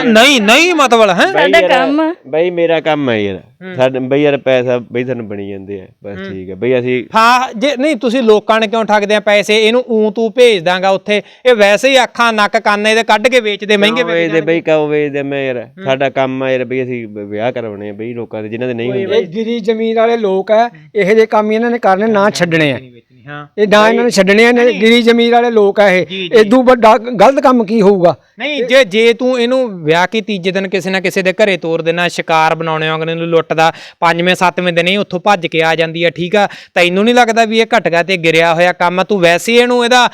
ਨਹੀਂ ਨਹੀਂ ਮਤਲਬ ਹੈ? ਸਾਡਾ ਕੰਮ ਆ। ਬਈ ਮੇਰਾ ਕੰਮ ਹੈ ਯਾਰ। ਸਾਡੇ ਬਈ ਯਾਰ ਪੈਸਾ ਬਈ ਸਾਨੂੰ ਬਣੀ ਜਾਂਦੇ ਆ। ਬਸ ਠੀਕ ਹੈ। ਬਈ ਅਸੀਂ ਹਾਂ ਜੇ ਨਹੀਂ ਤੁਸੀਂ ਲੋਕਾਂ ਨੇ ਕਿਉਂ ਠੱਗਦੇ ਆ ਪੈਸੇ? ਇਹਨੂੰ ਊਂ ਤੂੰ ਭੇਜ ਦਾਂਗਾ ਉੱਥੇ। ਇਹ ਵੈਸੇ ਹੀ ਅੱਖਾਂ ਨੱਕ ਕੰਨ ਇਹਦੇ ਕੱਢ ਕੇ ਵੇਚਦੇ ਮਹਿੰਗੇ ਵੇਚਦੇ ਬਈ ਕਹੋ ਵੇਚਦੇ? ਮੈਂ ਯਾਰ ਸਾਡਾ ਕੰਮ ਆ ਯਾਰ ਬਈ ਅਸੀਂ ਵਿਆਹ ਕਰਵਾਉਣੇ ਆ ਬਈ ਲੋਕਾਂ ਦੇ ਜਿਨ੍ਹਾਂ ਦੇ ਨਹੀਂ ਹੁੰਦੇ। ਇਹ ਗਿਰੀ ਜ਼ਮੀਨ ਵਾਲੇ ਲੋਕ ਐ ਇਹੋ ਜਿਹੇ ਕੰਮ ਇਹਨਾਂ ਨੇ ਕਰਨੇ ਨਾ ਛੱਡਣੇ ਆ। ਹਾਂ। ਇਹ ਨਾ ਇਹਨਾਂ ਨੇ ਛੱਡਣੇ ਆ ਨੇ ਗਿਰੀ ਜ਼ਮੀਨ ਵਾਲੇ ਲੋਕ ਆ ਇਹ। ਇਦੋਂ ਵੱਡਾ ਗਲਤ ਕੰਮ ਕੀ ਹੋਊਗਾ? ਨਹੀਂ ਜੇ ਜੇ ਤੂੰ ਇਹਨੂੰ ਵਿਆਹ ਕੇ ਤੀਜੇ ਦਿਨ ਕਿਸੇ ਨਾ ਕਿਸੇ ਦੇ ਘਰੇ ਤੋਰ ਦੇਣਾ ਸ਼ਿਕਾਰ ਬਣਾਉਣੇ ਅਗਲੇ ਨੂੰ ਲੁੱਟਦਾ ਪੰਜਵੇਂ ਸੱਤਵੇਂ ਦਿਨ ਹੀ ਉੱਥੋਂ ਭੱਜ ਕੇ ਆ ਜਾਂਦੀ ਆ ਠੀਕ ਆ? ਤੈਨੂੰ ਨਹੀਂ ਲੱਗਦਾ ਵੀ ਇਹ ਘਟਗਾ ਤੇ ਗਿਰਿਆ ਹੋਇਆ ਕੰਮ ਆ? ਤੂੰ ਵੈਸੇ ਇਹਨੂੰ ਇਹਦਾ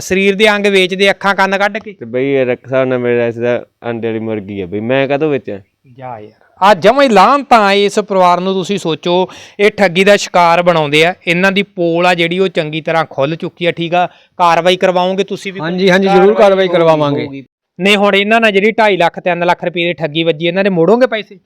ਸਰੀਰ ਦੇ ਅੰਗ ਵੇਚਦੇ ਅੱਖਾਂ ਕੰਨ ਕੱਢ ਕੇ। ਤੇ ਬਈ ਇਹ ਰੱਖਾ ਨਾ ਮੇਰੇ ਇਸ ਦਾ ਅੰਡੇ ਵਾਲੀ ਮੁਰਗੀ ਆ ਬਈ ਮੈਂ ਕਦੋਂ ਵੇਚਾਂ ਜਾ ਯਾਰ। ਆ ਜਮਾਂ ਹੀ ਲਾਹਨ ਤਾਂ ਇਸ ਪਰਿਵਾਰ ਨੂੰ ਤੁਸੀਂ ਸੋਚੋ ਇਹ ਠੱਗੀ ਦਾ ਸ਼ਿਕਾਰ ਬਣਾਉਂਦੇ ਆ। ਇਹਨਾਂ ਦੀ ਪੋਲ ਆ ਜਿਹੜੀ ਉਹ ਚੰਗੀ ਤਰ੍ਹਾਂ ਖੁੱਲ ਚੁੱਕੀ ਆ ਠੀਕ ਆ? ਕਾਰਵਾਈ ਕਰਵਾਓਗੇ ਤੁਸੀਂ ਵੀ? ਹਾਂਜੀ ਹਾਂਜੀ ਜ਼ਰੂਰ ਕਾਰਵਾਈ ਕਰਵਾਵਾਂਗੇ। ਨਹੀਂ ਹੁਣ ਇਹਨਾਂ ਨਾਲ ਜਿਹੜੀ 2.5 ਲੱਖ 3 ਲੱਖ ਰੁਪਏ ਦੀ ਠੱਗੀ ਵੱਜੀ ਇਹਨਾਂ ਦੇ ਮੋੜੋਗੇ ਪੈਸੇ?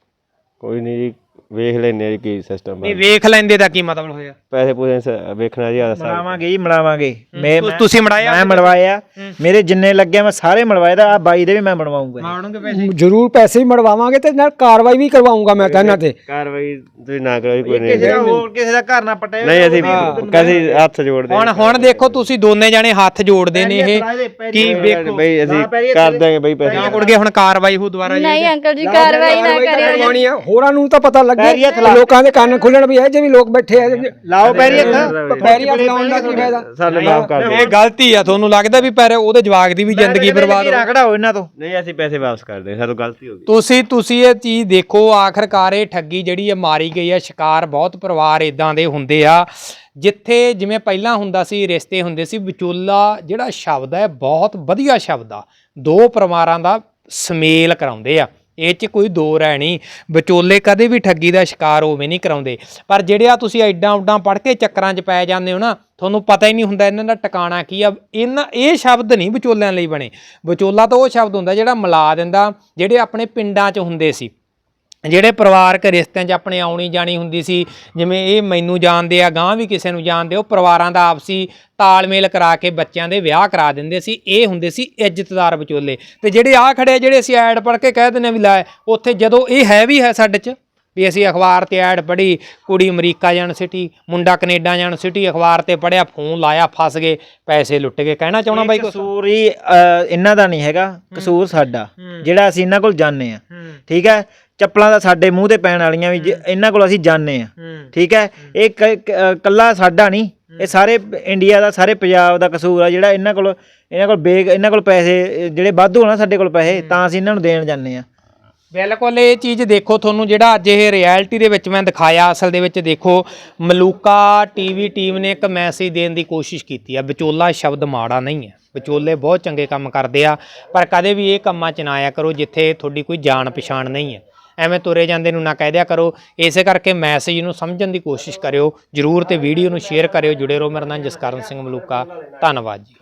ਕੋਈ ਨਹੀਂ ਜੀ ਵੇਖ ਲੈਨੇ ਆ ਜੀ ਕੀ ਸਿਸਟਮ ਨਹੀਂ ਵੇਖ ਲੈਂਦੇ ਦਾ ਕੀ ਮਤਲਬ ਹੋਇਆ? ਪੈਸੇ ਪੂਸੇ ਸ- ਵੇਖਣਾ ਜੀ ਆਦਾ ਮੜਾਵਾਂਗੇ ਜੀ ਮੜਾਵਾਂਗੇ ਮੈਂ ਤੁ- ਤੁਸੀਂ ਮੜਾਇਆ? ਮੈਂ ਮੜਵਾਇਆ। ਮੇਰੇ ਜਿੰਨੇ ਲੱਗੇ ਮੈਂ ਸਾਰੇ ਮੜਵਾਏ ਦਾ ਆ ਬਾਈ ਦੇ ਵੀ ਮੈਂ ਬਣਵਾਉਂਗਾ ਮਾਣੋਗੇ ਪੈਸੇ? ਜ਼ਰੂਰ ਪੈਸੇ ਵੀ ਮੜਵਾਵਾਂਗੇ ਤੇ ਨਾਲ ਕਾਰਵਾਈ ਵੀ ਕਰਵਾਉਂਗਾ ਮੈਂ ਤਾਂ ਇਹਨਾਂ ਤੇ। ਕਾਰਵਾਈ ਤੁਸੀਂ ਨਾ ਕਰੋ ਜੀ ਕੋਈ ਕਿਸੇ ਨਹੀਂ। ਦਾ ਹੋਰ ਕਿਸੇ ਦਾ ਘਰ ਨਾ ਪਟੇ ਨਹੀਂ ਅਸੀਂ ਕਦੇ ਹੱਥ ਜੋੜਦੇ ਹੁਣ ਹੁਣ ਦੇਖੋ ਤੁਸੀਂ ਦੋਨੇ ਜਾਣੇ ਹੱਥ ਜੋੜਦੇ ਨੇ ਇਹ। ਕੀ ਵੇਖੋ? ਬਈ ਅਸੀਂ ਕਰ ਦਾਂਗੇ ਬਈ ਪੈਸੇ। ਜਾਂ ਕੁੜ ਗਏ ਹੁਣ ਕਾਰਵਾਈ ਹੋ ਦੁਬਾਰਾ ਜੀ। ਨਹੀਂ ਅੰਕਲ ਜੀ ਕਾਰਵਾਈ ਨਾ ਕਰਿਓ ਕਰਵਾਉਣੀ ਆ। ਹੋਰਾਂ ਨੂੰ ਤਾਂ ਪਤਾ ਲੱਗੇ ਪੈਰੀ ਹੱਥ ਲਾ। ਲੋਕਾਂ ਦੇ ਕੰਨ ਖੁੱਲਣ ਵੀ ਇਹ ਜੇ ਵੀ ਲੋਕ ਬੈਠੇ ਆ ਲਾਓ ਪੈਰੀ ਹੱਥ ਪੈਰੀ ਹੱਥ ਲਾਉਣ ਦਾ ਕੀ ਫਾਇਦਾ? ਸਾਨੂੰ ਮਾਫ ਕਰ ਦਿਓ। ਇਹ ਗਲਤੀ ਆ ਤੁਹਾਨੂੰ ਲੱਗਦਾ ਵੀ ਪਰ ਉਹਦੇ ਜਵਾਕ ਦੀ ਵੀ ਜ਼ਿੰਦਗੀ ਬਰਬਾਦ ਹੋ ਰਖੜਾ ਹੋ ਇਹਨਾਂ ਤੋਂ। ਨਹੀਂ ਅਸੀਂ ਪੈਸੇ ਵਾਪਸ ਕਰ ਦੇ ਸਾਡੀ ਗਲਤੀ ਹੋ ਗਈ। ਤੁਸੀਂ ਤੁਸੀਂ ਇਹ ਚੀਜ਼ ਦੇਖੋ ਆਖਰਕਾਰ ਇਹ ਠੱਗੀ ਜਿਹੜੀ ਹੈ ਮਾਰੀ ਗਈ ਹੈ ਸ਼ਿਕਾਰ ਬਹੁਤ ਪਰਿਵਾਰ ਇਦਾਂ ਦੇ ਹੁੰਦੇ ਆ ਜਿੱਥੇ ਜਿਵੇਂ ਪਹਿਲਾਂ ਹੁੰਦਾ ਸੀ ਰਿਸ਼ਤੇ ਹੁੰਦੇ ਸੀ ਵਿਚੋਲਾ ਜਿਹੜਾ ਸ਼ਬਦ ਹੈ ਬਹੁਤ ਵਧੀਆ ਸ਼ਬਦ ਆ। ਦੋ ਪਰਿਵਾਰਾਂ ਦਾ ਸਮੇਲ ਕਰਾਉਂਦੇ ਆ। ਇਹ 'ਚ ਕੋਈ ਦੋ ਰਹਿ ਨਹੀਂ। ਵਿਚੋਲੇ ਕਦੇ ਵੀ ਠੱਗੀ ਦਾ ਸ਼ਿਕਾਰ ਹੋਵੇ ਨਹੀਂ ਕਰਾਉਂਦੇ। ਪਰ ਜਿਹੜੇ ਆ ਤੁਸੀਂ ਐਡਾਂ ਉਡਾਂ ਪੜ੍ਹ ਕੇ ਚੱਕਰਾਂ 'ਚ ਪੈ ਜਾਂਦੇ ਹੋ ਨਾ, ਤੁਹਾਨੂੰ ਪਤਾ ਹੀ ਨਹੀਂ ਹੁੰਦਾ ਇਹਨਾਂ ਦਾ ਟਿਕਾਣਾ ਕੀ ਆ। ਇਹਨਾਂ, ਇਹ ਸ਼ਬਦ ਨਹੀਂ ਵਿਚੋਲਿਆਂ ਲਈ ਬਣੇ। ਵਿਚੋਲਾ ਤਾਂ ਉਹ ਸ਼ਬਦ ਹੁੰਦਾ ਜਿਹੜਾ ਮਿਲਾ ਦਿੰਦਾ, ਜਿਹੜੇ ਆਪਣੇ ਪਿੰਡਾਂ 'ਚ ਹੁੰਦੇ ਸੀ। ਜਿਹੜੇ ਪਰਿਵਾਰਕ ਰਿਸ਼ਤਿਆਂ 'ਚ ਆਪਣੇ ਆਉਣੀ ਜਾਣੀ ਹੁੰਦੀ ਸੀ ਜਿਵੇਂ ਇਹ ਮੈਨੂੰ ਜਾਣਦੇ ਆ ਗਾਂ ਵੀ ਕਿਸੇ ਨੂੰ ਜਾਣਦੇ ਉਹ ਪਰਿਵਾਰਾਂ ਦਾ ਆਪਸੀ ਤਾਲਮੇਲ ਕਰਾ ਕੇ ਬੱਚਿਆਂ ਦੇ ਵਿਆਹ ਕਰਾ ਦਿੰਦੇ ਸੀ ਇਹ ਹੁੰਦੇ ਸੀ ਇੱਜ਼ਤਦਾਰ ਵਿਚੋਲੇ। ਤੇ ਜਿਹੜੇ ਆ ਖੜੇ ਆ, ਜਿਹੜੇ ਅਸੀਂ ਐਡ ਪੜ੍ਹ ਕੇ ਕਹਿ ਦਿੰਦੇ ਆ ਵੀ ਲੈ ਉੱਥੇ ਜਦੋਂ ਇਹ ਹੈ ਵੀ ਹੈ ਸਾਡੇ 'ਚ ਵੀ ਅਸੀਂ ਅਖਬਾਰ ਤੇ ਐਡ ਪੜ੍ਹੀ ਕੁੜੀ ਅਮਰੀਕਾ ਜਾਣ ਸਿਟੀ ਮੁੰਡਾ ਕੈਨੇਡਾ ਜਾਣ ਸਿਟੀ ਅਖਬਾਰ ਤੇ ਪੜਿਆ ਫੋਨ ਲਾਇਆ ਫਸ ਗਏ ਪੈਸੇ ਲੁੱਟ ਗਏ। ਕਹਿਣਾ ਚਾਹਣਾ ਬਾਈ ਕਸੂਰ ਹੀ ਇਹਨਾਂ ਦਾ ਨਹੀਂ ਹੈਗਾ ਕਸੂਰ ਸਾਡਾ ਜਿਹੜਾ ਅਸੀਂ ਇਹਨਾਂ ਕੋਲ ਜਾਣੇ ਆ। ਠੀਕ ਹੈ? ਚੱਪਲਾਂ ਦਾ ਸਾਡੇ ਮੂੰਹ ਤੇ ਪੈਣ ਵਾਲੀਆਂ ਵੀ ਜੇ ਇਹਨਾਂ ਕੋਲ ਅਸੀਂ ਜਾਣੇ ਆ ਠੀਕ ਹੈ? ਇਹ ਕ- ਕ- ਕੱਲਾ ਸਾਡਾ ਨਹੀਂ। ਇਹ ਸਾਰੇ ਇੰਡੀਆ ਦਾ ਸਾਰੇ ਪੰਜਾਬ ਦਾ ਕਸੂਰ ਆ ਜਿਹੜਾ ਇਹਨਾਂ ਕੋਲ ਇਹਨਾਂ ਕੋਲ ਬੇਗ ਇਹਨਾਂ ਕੋਲ ਪੈਸੇ ਅ, ਜਿਹੜੇ ਵਾਧੂ ਹੋਣਾ ਸਾਡੇ ਕੋਲ ਪੈਸੇ ਤਾਂ ਅਸੀਂ ਇਹਨਾਂ ਨੂੰ ਦੇਣ ਜਾਂਦੇ ਆ ਬਿਲਕੁਲ ਇਹ ਚੀਜ਼ ਦੇਖੋ ਤੁਹਾਨੂੰ ਜਿਹੜਾ ਅੱਜ ਇਹ ਰਿਐਲਿਟੀ ਦੇ ਵਿੱਚ ਮੈਂ ਦਿਖਾਇਆ ਅਸਲ ਦੇ ਵਿੱਚ ਦੇਖੋ ਮਲੂਕਾ ਟੀਵੀ ਟੀਮ ਨੇ ਇੱਕ ਮੈਸੇਜ ਦੇਣ ਦੀ ਕੋਸ਼ਿਸ਼ ਕੀਤੀ ਆ ਵਿਚੋਲਾ ਸ਼ਬਦ ਮਾੜਾ ਨਹੀਂ ਹੈ। ਵਿਚੋਲੇ ਬਹੁਤ ਚੰਗੇ ਕੰਮ ਕਰਦੇ ਆ ਪਰ ਕਦੇ ਵੀ ਇਹ ਕੰਮਾਂ 'ਚ ਨਾ ਆਇਆ ਕਰੋ ਜਿੱਥੇ ਤੁਹਾਡੀ ਕੋਈ ਜਾਣ ਪਛਾਣ ਨਹੀਂ ਹੈ। ਐਵੇਂ ਤੁਰੇ ਜਾਂਦੇ ਨੂੰ ਨਾ ਕਹਿ ਦਿਆ ਕਰੋ। ਇਸੇ ਕਰਕੇ ਮੈਸੇਜ ਨੂੰ ਸਮਝਣ ਦੀ ਕੋਸ਼ਿਸ਼ ਕਰਿਓ। ਜਰੂਰ ਤੇ ਵੀਡੀਓ ਨੂੰ ਸ਼ੇਅਰ ਕਰਿਓ। ਜੁੜੇ ਰਹੋ। ਮੇਰੇ ਨਾਲ ਜਸਕਰਨ ਸਿੰਘ ਮਲੂਕਾ। ਧੰਨਵਾਦ ਜੀ।